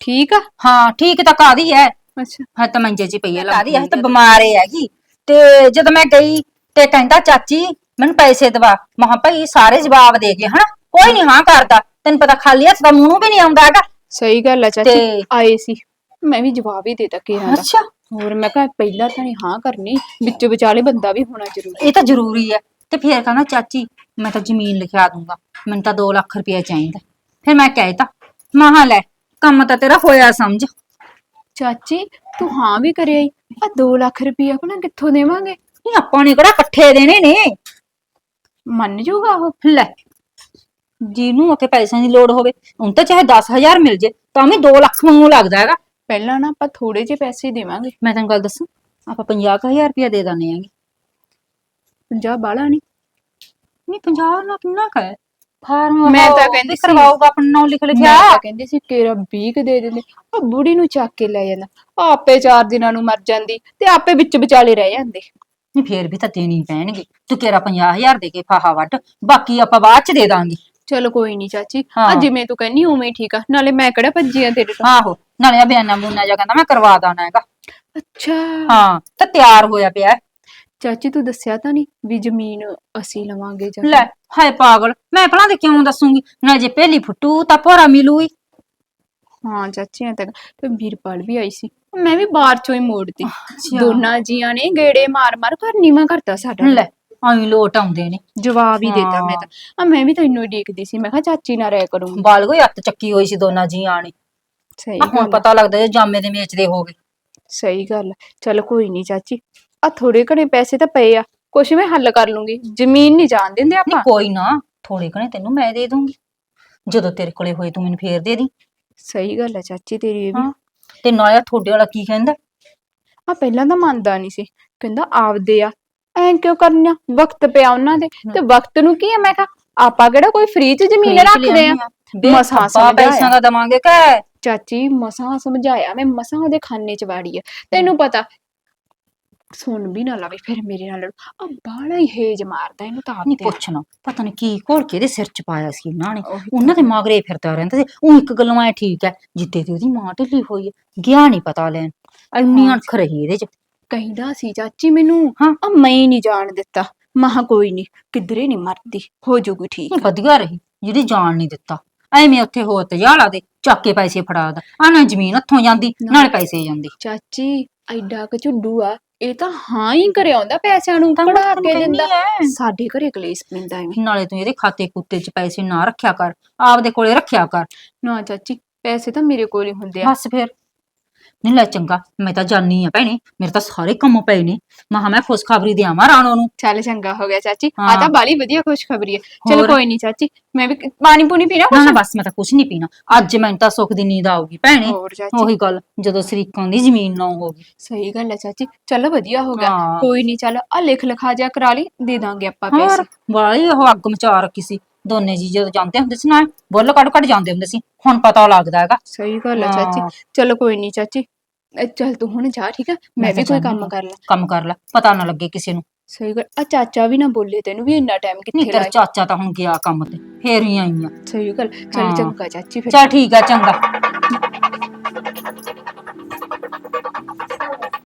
ਠੀਕ ਆ? ਹਾਂ ਠੀਕ ਤਾਂ ਕਾਦੀ ਐ। ਅੱਛਾ। ਹਾਂ ਤਾਂ ਮੰਜੇ 'ਚ ਹੀ ਪਈ ਹੈ ਲਾਦੀ ਇਹ ਤਾਂ ਬਿਮਾਰ ਹੀ ਹੈਗੀ। ਤੇ ਜਦੋਂ ਮੈਂ ਗਈ ਤੇ ਕਹਿੰਦਾ ਚਾਚੀ ਮੈਨੂੰ ਪੈਸੇ ਦਵਾ। ਮਹਾ ਭਾਈ ਸਾਰੇ ਜਵਾਬ ਦੇ ਗਏ ਹਨਾ ਕੋਈ ਨਹੀਂ ਹਾਂ ਕਰਦਾ। ਤੈਨੂੰ ਪਤਾ ਖਾਲੀ ਹੱਥ ਦਾ ਮੂੰਹ ਵੀ ਨਹੀਂ ਆਉਂਦਾ ਹੈਗਾ। ਸਹੀ ਗੱਲ ਆ ਚਾਚੀ ਤੇ- ਆਏ ਸੀ। ਮੈਂ ਵੀ ਜਵਾਬ ਹੀ ਦੇ ਤਾ ਕਿ ਹਾਂ ਦਾ ਅੱਛਾ। ਹੋਰ ਮੈਂ ਕਿਹਾ ਪਹਿਲਾਂ ਤਾਂ ਨਹੀਂ ਹਾਂ ਕਰਨੀ ਵਿੱਚ ਵਿਚਾਲੇ ਬੰਦਾ ਵੀ ਹੋਣਾ ਜ਼ਰੂਰੀ। ਇਹ ਤਾਂ ਜ਼ਰੂਰੀ ਹੈ ਤੇ ਫਿਰ ਕਹਿੰਦਾ ਚਾਚੀ ਮੈਂ ਤਾਂ ਜ਼ਮੀਨ ਲਿਖਿਆ ਦੂੰਗਾ ਮੈਨੂੰ ਤਾਂ 2 ਲੱਖ ਰੁਪਏ ਚਾਹੀਦਾ। ਫਿਰ ਮੈਂ ਕਹਿਤਾ ਮਹਾ ਲੈ ਕੰਮ ਤਾਂ ਤੇਰਾ ਹੋਇਆ ਸਮਝ। ਚਾਚੀ ਤੂੰ ਹਾਂ ਵੀ ਕਰਿਆ ਈ ਆ 2 ਲੱਖ ਰੁਪਇਆ ਕੋਣਾ ਕਿੱਥੋਂ ਦੇਵਾਂਗੇ? ਨਹੀਂ ਆਪਾਂ ਨੇ ਕਿਹੜਾ ਇਕੱਠੇ ਦੇਣੇ ਨੇ? ਮੰਨ ਜੂਗਾ ਉਹ? ਲੈ ਜਿਹਨੂੰ ਉੱਥੇ ਪੈਸਿਆਂ ਦੀ ਲੋੜ ਹੋਵੇ ਹੁਣ ਤਾਂ ਚਾਹੇ 10000 ਮਿਲ ਜੇ ਤਾਂ ਵੀ 2 ਲੱਖ ਵਾਂਗੂ ਲੱਗਦਾ ਹੈਗਾ। ਪਹਿਲਾਂ ਨਾ ਆਪਾਂ ਥੋੜੇ ਜਿਹੇ ਪੈਸੇ ਦੇਵਾਂਗੇ। ਮੈਂ ਤੈਨੂੰ ਗੱਲ ਦੱਸਾਂ ਆਪਾਂ 50000 ਰੁਪਇਆ ਦੇ ਦਾਨੇ ਆਂਗੇ 50 ਬਾਲਾ ਨਹੀਂ ਨਹੀਂ 50 ਨਾਲ ਕਿੰਨਾ ਕੁ ਹੈ? ਫਾਰਮ ਮੈਂ ਤਾਂ ਕਹਿੰਦੀ ਕਰਵਾਊਗਾ ਆਪਣਾ ਨਾਮ ਲਿਖ ਮੈਂ ਲਿਖਿਆ। ਤਾਂ ਕਹਿੰਦੇ ਸੀ ਤੇਰਾ 20 ਕੁ ਦੇ ਦਿੰਦੇ। ਆ ਬੁੜੀ ਨੂੰ ਚੱਕ ਕੇ ਲੈ ਜਾਂਦਾ। ਆਪੇ ਚਾਰ ਦਿਨਾਂ ਨੂੰ ਮਰ ਜਾਂਦੀ ਤੇ ਆਪੇ ਵਿੱਚ ਵਿਚਾਲੇ ਰਹਿ ਜਾਂਦੇ। ਨਹੀਂ ਫੇਰ ਵੀ ਤਾਂ ਦੇਣੀ ਪੈਣਗੇ। ਤੂੰ ਕਿਹੜਾ 50000 ਦੇ ਕੇ ਫਾਹਾ ਵੱਟ ਬਾਕੀ ਆਪਾਂ ਬਾਅਦ ਚ ਦੇ ਦਾਂਗੇ। ਚਲੋ ਕੋਈ ਨਹੀਂ ਚਾਚੀ। ਆ। ਜਿਵੇਂ ਤੂੰ ਕਹਿੰਨੀ ਉਵੇਂ ਹੀ ਠੀਕ ਆ। ਨਾਲੇ ਮੈਂ ਕਿਹੜਾ ਭੱਜੀ ਆ ਤੇਰੇ ਤੋਂ? ਆਹੋ। ਨਾਲੇ ਆ ਬਿਆਨਾ ਬੂਨਾ ਜਾ ਕਹਿੰਦਾ ਮੈਂ ਕਰਵਾ ਦਾਣਾ ਹੈਗਾ। ਅੱਛਾ। ਹਾਂ ਤਾਂ ਤਿਆਰ ਹੋਇਆ ਪਿਆ। ਚਾਚੀ ਤੂੰ ਦੱਸਿਆ ਤਾਂ ਨਹੀਂ ਵੀ ਜ਼ਮੀਨ ਅਸੀਂ ਲਵਾਂਗੇ ਜਾਂ ਲੈ ਹਾਏ ਪਾਗਲ ਮੈਂ ਭਲਾ ਦੇ ਕਿਉਂ ਦੱਸੂਗੀ ਨਾ ਜੇ ਪਹਿਲੀ ਫੁੱਟੂ ਤਾਂ ਭੋਰਾ ਮਿਲੂਈ ਹਾਂ ਚਾਚੀ ਐ ਤਾਂ ਤੇ ਵੀਰਪਾਲ ਵੀ ਆਈ ਸੀ ਮੈਂ ਵੀ ਬਾਹਰ ਚੋਂ ਹੀ ਮੋੜਤੀ। ਦੋਨਾਂ ਜੀਆਂ ਨੇ ਗੇੜੇ ਮਾਰ ਮਾਰ ਘਰ ਨੀਵਾ ਕਰਤਾ ਸਾਡਾ। ਲੈ ਆਈ ਲੋਟ ਆਉਂਦੇ ਨੇ। ਜਵਾਬ ਹੀ ਦੇਤਾ ਮੈਂ ਤਾਂ। ਆ ਮੈਂ ਵੀ ਤੈਨੂੰ ਹੀ ਡੀਕਦੀ ਸੀ ਮੈਂ ਕਿਹਾ ਚਾਚੀ ਨਾਲ ਰਹਿ ਕਰੂੰਗੀ। ਬਾਲ ਕੋਈ ਹੱਥ ਚੱਕੀ ਹੋਈ ਸੀ ਦੋਨਾਂ ਜੀਆਂ ਨੇ। ਸਹੀ ਹੁਣ ਪਤਾ ਲੱਗਦਾ ਜੇ ਜਾਮੇ ਦੇ ਵੇਚਦੇ ਹੋਗੇ ਸਹੀ ਗੱਲ। ਚੱਲ ਕੋਈ ਨਹੀਂ ਚਾਚੀ ਆ ਥੋੜੇ ਘਣੇ ਪੈਸੇ ਤਾਂ ਪਏ ਆ ਕੁਛ ਮੈਂ ਹੱਲ ਕਰ ਲੂੰਗੀ ਜ਼ਮੀਨ ਨਹੀਂ ਜਾਣ ਦਿੰਦੇ ਨਹੀਂ ਆਪਾਂ। ਕੋਈ ਨਾ ਥੋੜੇ ਕਣੇ ਤੈਨੂੰ ਮੈਂ ਦੇ ਦੂੰਗੀ ਜਦੋਂ ਤੇਰੇ ਕੋਲੇ ਹੋਏ ਤੂੰ ਮੈਨੂੰ ਫੇਰ ਦੇ ਦੀ। ਸਹੀ ਗੱਲ ਆ ਚਾਚੀ ਤੇਰੀ ਇਹ ਵੀ। ਹਾਂ। ਤੇ ਨਾਲੇ ਆਹ ਤੁਹਾਡੇ ਵਾਲਾ ਕੀ ਕਹਿੰਦਾ? ਆ ਪਹਿਲਾਂ ਤਾਂ ਮੰਨਦਾ ਨਹੀਂ ਸੀ ਕਹਿੰਦਾ ਆਪਦੇ ਆ ਐਂ ਕਿਉਂ ਕਰਨਾ ਵਕਤ ਪਿਆ ਉਹਨਾਂ ਦੇ ਤੇ ਵਕਤ ਨੂੰ ਕੀ ਆ? ਮੈਂ ਕਿਹਾ ਆਪਾਂ ਕਿਹੜਾ ਕੋਈ ਫ੍ਰੀ ਚ ਜ਼ਮੀਨ ਰੱਖਦੇ ਆ? ਮਸਾਂ ਸਮਝਾਇਆ। ਦਾ ਦਵਾਂਗੇ ਕਿ ਚਾਚੀ ਮਸਾਂ ਸਮਝਾਇਆ ਮੈਂ ਮਸਾਂ ਉਹਦੇ ਖਾਨੇ ਚ ਵਾੜੀ ਆ। ਤੈਨੂੰ ਪਤਾ ਸੁਣ ਵੀ ਨਾ ਲਵੇ ਫਿਰ ਮੇਰੇ ਨਾਲ ਆ ਬਾਲਾ ਹੀ ਹੇਜ ਮਾਰਦਾ ਇਹਨੂੰ ਤਾਂ ਨਹੀਂ ਪੁੱਛਣਾ ਪਤਾ ਨਹੀਂ ਕੀ ਘੋਲ ਕੇ ਇਹਦੇ ਸਿਰ ਚ ਪਾਇਆ ਸੀ ਉਹਨਾਂ ਨੇ ਉਹੀ ਉਹਨਾਂ ਦੇ ਮਗਰੇ ਫਿਰਦਾ ਰਹਿੰਦਾ ਸੀ। ਉਹ ਇੱਕ ਗੱਲੋਂ ਐ ਠੀਕ ਹੈ ਜਿੱਦੇ ਦੀ ਉਹਦੀ ਮਾਂ ਢਿੱਲੀ ਹੋਈ ਹੈ ਗਿਆ ਨਹੀਂ ਪਤਾ ਲੈਣ। ਇੰਨੀ ਹਾਂ। ਅਣਖ ਰਹੀ ਇਹਦੇ ਚ। ਕਹਿੰਦਾ ਸੀ ਚਾਚੀ ਮੈਨੂੰ ਹਾਂ। ਆ ਮੈਂ ਹੀ ਨਹੀਂ ਜਾਣ ਦਿੱਤਾ। ਮਹਾ ਕੋਈ ਨਹੀਂ ਕਿਧਰੇ ਨਹੀਂ ਮਰਦੀ ਹੋ ਜਾਊਗੀ ਠੀਕ ਵਧੀਆ ਰਹੀ ਜਿਹੜੀ ਜਾਣ ਨਹੀਂ ਦਿੱਤਾ। ਐਵੇਂ ਉੱਥੇ ਹੋ ਤਜਾਲਾ ਦੇ ਚੱਕ ਕੇ ਪੈਸੇ ਫੜਾ ਦਾ। ਆ ਨਾ ਜ਼ਮੀਨ ਹੱਥੋਂ ਜਾਂਦੀ ਨਾਲੇ ਪੈਸੇ ਜਾਂਦੇ। ਚਾਚੀ ਐਡਾ ਕੁ ਝੁੱਡੂ ਆ ਇਹ ਤਾਂ ਹਾਂ ਹੀ ਕਰੇ ਆਉਂਦਾ ਪੈਸਿਆਂ ਨੂੰ ਤਾਂ ਮੈਂ ਕਢਾ ਤੈਨੂੰ ਕੇ ਕਹਿੰਦੀ ਦਿੰਦਾ। ਐ। ਸਾਡੇ ਘਰੇ ਕਲੇਸ਼ ਪੈਂਦਾ ਐਵੇਂ। ਨਾਲੇ ਤੂੰ ਇਹਦੇ ਖਾਤੇ ਕੁੱਤੇ ਚ ਪੈਸੇ ਨਾ ਰੱਖਿਆ ਕਰ ਆਪਦੇ ਕੋਲੇ ਰੱਖਿਆ ਕਰ। ਨਾ ਚਾਚੀ ਪੈਸੇ ਤਾਂ ਮੇਰੇ ਕੋਲ ਹੀ ਹੁੰਦੇ ਆ। ਬਸ ਫਿਰ। ਨਹੀਂ ਲੈ ਚੰਗਾ ਮੈਂ ਤਾਂ ਜਾਣੀ ਆ ਭੈਣੇ ਮੇਰੇ ਤਾਂ ਸਾਰੇ ਕੰਮ ਪਏ ਨੇ। ਮਹਾ ਮੈਂ ਖੁਸ਼ਖਬਰੀ ਦਿਆਵਾਂ ਰਾਣੋ ਨੂੰ। ਚੱਲ ਚੰਗਾ ਹੋ ਗਿਆ ਚਾਚੀ ਆ। ਤਾਂ ਬਾਲੀ ਵਧੀਆ ਖੁਸ਼ਖਬਰੀ ਹੈ। ਚਲੋ ਹੋਰ? ਕੋਈ ਨਹੀਂ ਚਾਚੀ ਮੈਂ ਵੀ ਪਾਣੀ ਪੂਣੀ ਪੀਣਾ ਨਾ ਕੁਛ? ਨਾ ਬਸ ਮੈਂ ਤਾਂ ਕੁਛ ਨਹੀਂ ਪੀਣਾ। ਅੱਜ ਮੈਨੂੰ ਤਾਂ ਸੁੱਖ ਦੀ ਨੀਂਦ ਆਊਗੀ ਭੈਣੇ। ਹੋਰ ਚਾਚੀ। ਉਹੀ ਗੱਲ ਜਦੋਂ ਸਰੀਕਾਂ ਦੀ ਜ਼ਮੀਨ ਨਾ ਹੋਗੀ ਸਹੀ ਗੱਲ ਹੈ ਚਾਚੀ ਚਲੋ ਵਧੀਆ ਹੋ ਗਿਆ। ਹਾਂ। ਕੋਈ ਨਹੀਂ ਚੱਲ ਆ ਲਿਖ ਲਿਖਾ ਜਾ ਕਰਾ ਲਈ ਦੇ ਦਾਂਗੇ ਆਪਾਂ ਹੋਰ? ਪੈਸੇ। ਵਾਲੀ ਉਹ ਅੱਗ ਮਚਾ ਰੱਖੀ ਸੀ। ਦੋਨੇ ਜੀ ਜਦੋਂ ਜਾਂਦੇ ਹੁੰਦੇ ਸੀ ਨਾ ਬੁੱਲ ਕੱਢ ਕੱਢ ਜਾਂਦੇ ਹੁੰਦੇ ਸੀ ਹੁਣ ਪਤਾ ਲੱਗਦਾ ਹੈਗਾ। ਸਹੀ ਗੱਲ ਹੈ ਹਾਂ। ਚਾਚੀ ਚਲੋ ਕੋਈ ਨਹੀਂ ਚਾਚੀ। ਚੱਲ ਤੂੰ ਹੁਣ ਜਾ ਠੀਕ ਆ ਮੈਂ ਵੀ ਕੋਈ ਕੰਮ। ਕਰ ਲਾਂ। ਕੰਮ ਕਰ ਲੈ ਪਤਾ ਨਾ ਲੱਗੇ ਕਿਸੇ ਨੂੰ। ਸਹੀ ਗੱਲ। ਆ ਚਾਚਾ ਵੀ ਨਾ ਬੋਲੇ ਤੈਨੂੰ ਵੀ ਇੰਨਾ ਟਾਈਮ ਨਹੀਂ ਕਿੱਥੇ ਤੇਰਾ ਲਾਇਆ ਚਾਚਾ ਤਾਂ ਹੁਣ ਗਿਆ ਕੰਮ ਤੇ ਫੇਰ ਹੀ ਆਈ ਆ ਸਹੀ ਗੱਲ। ਚੱਲ। ਚੰਗਾ ਚਾਚੀ ਫਿਰ। ਚਲ ਠੀਕ ਆ ਚੰਗਾ।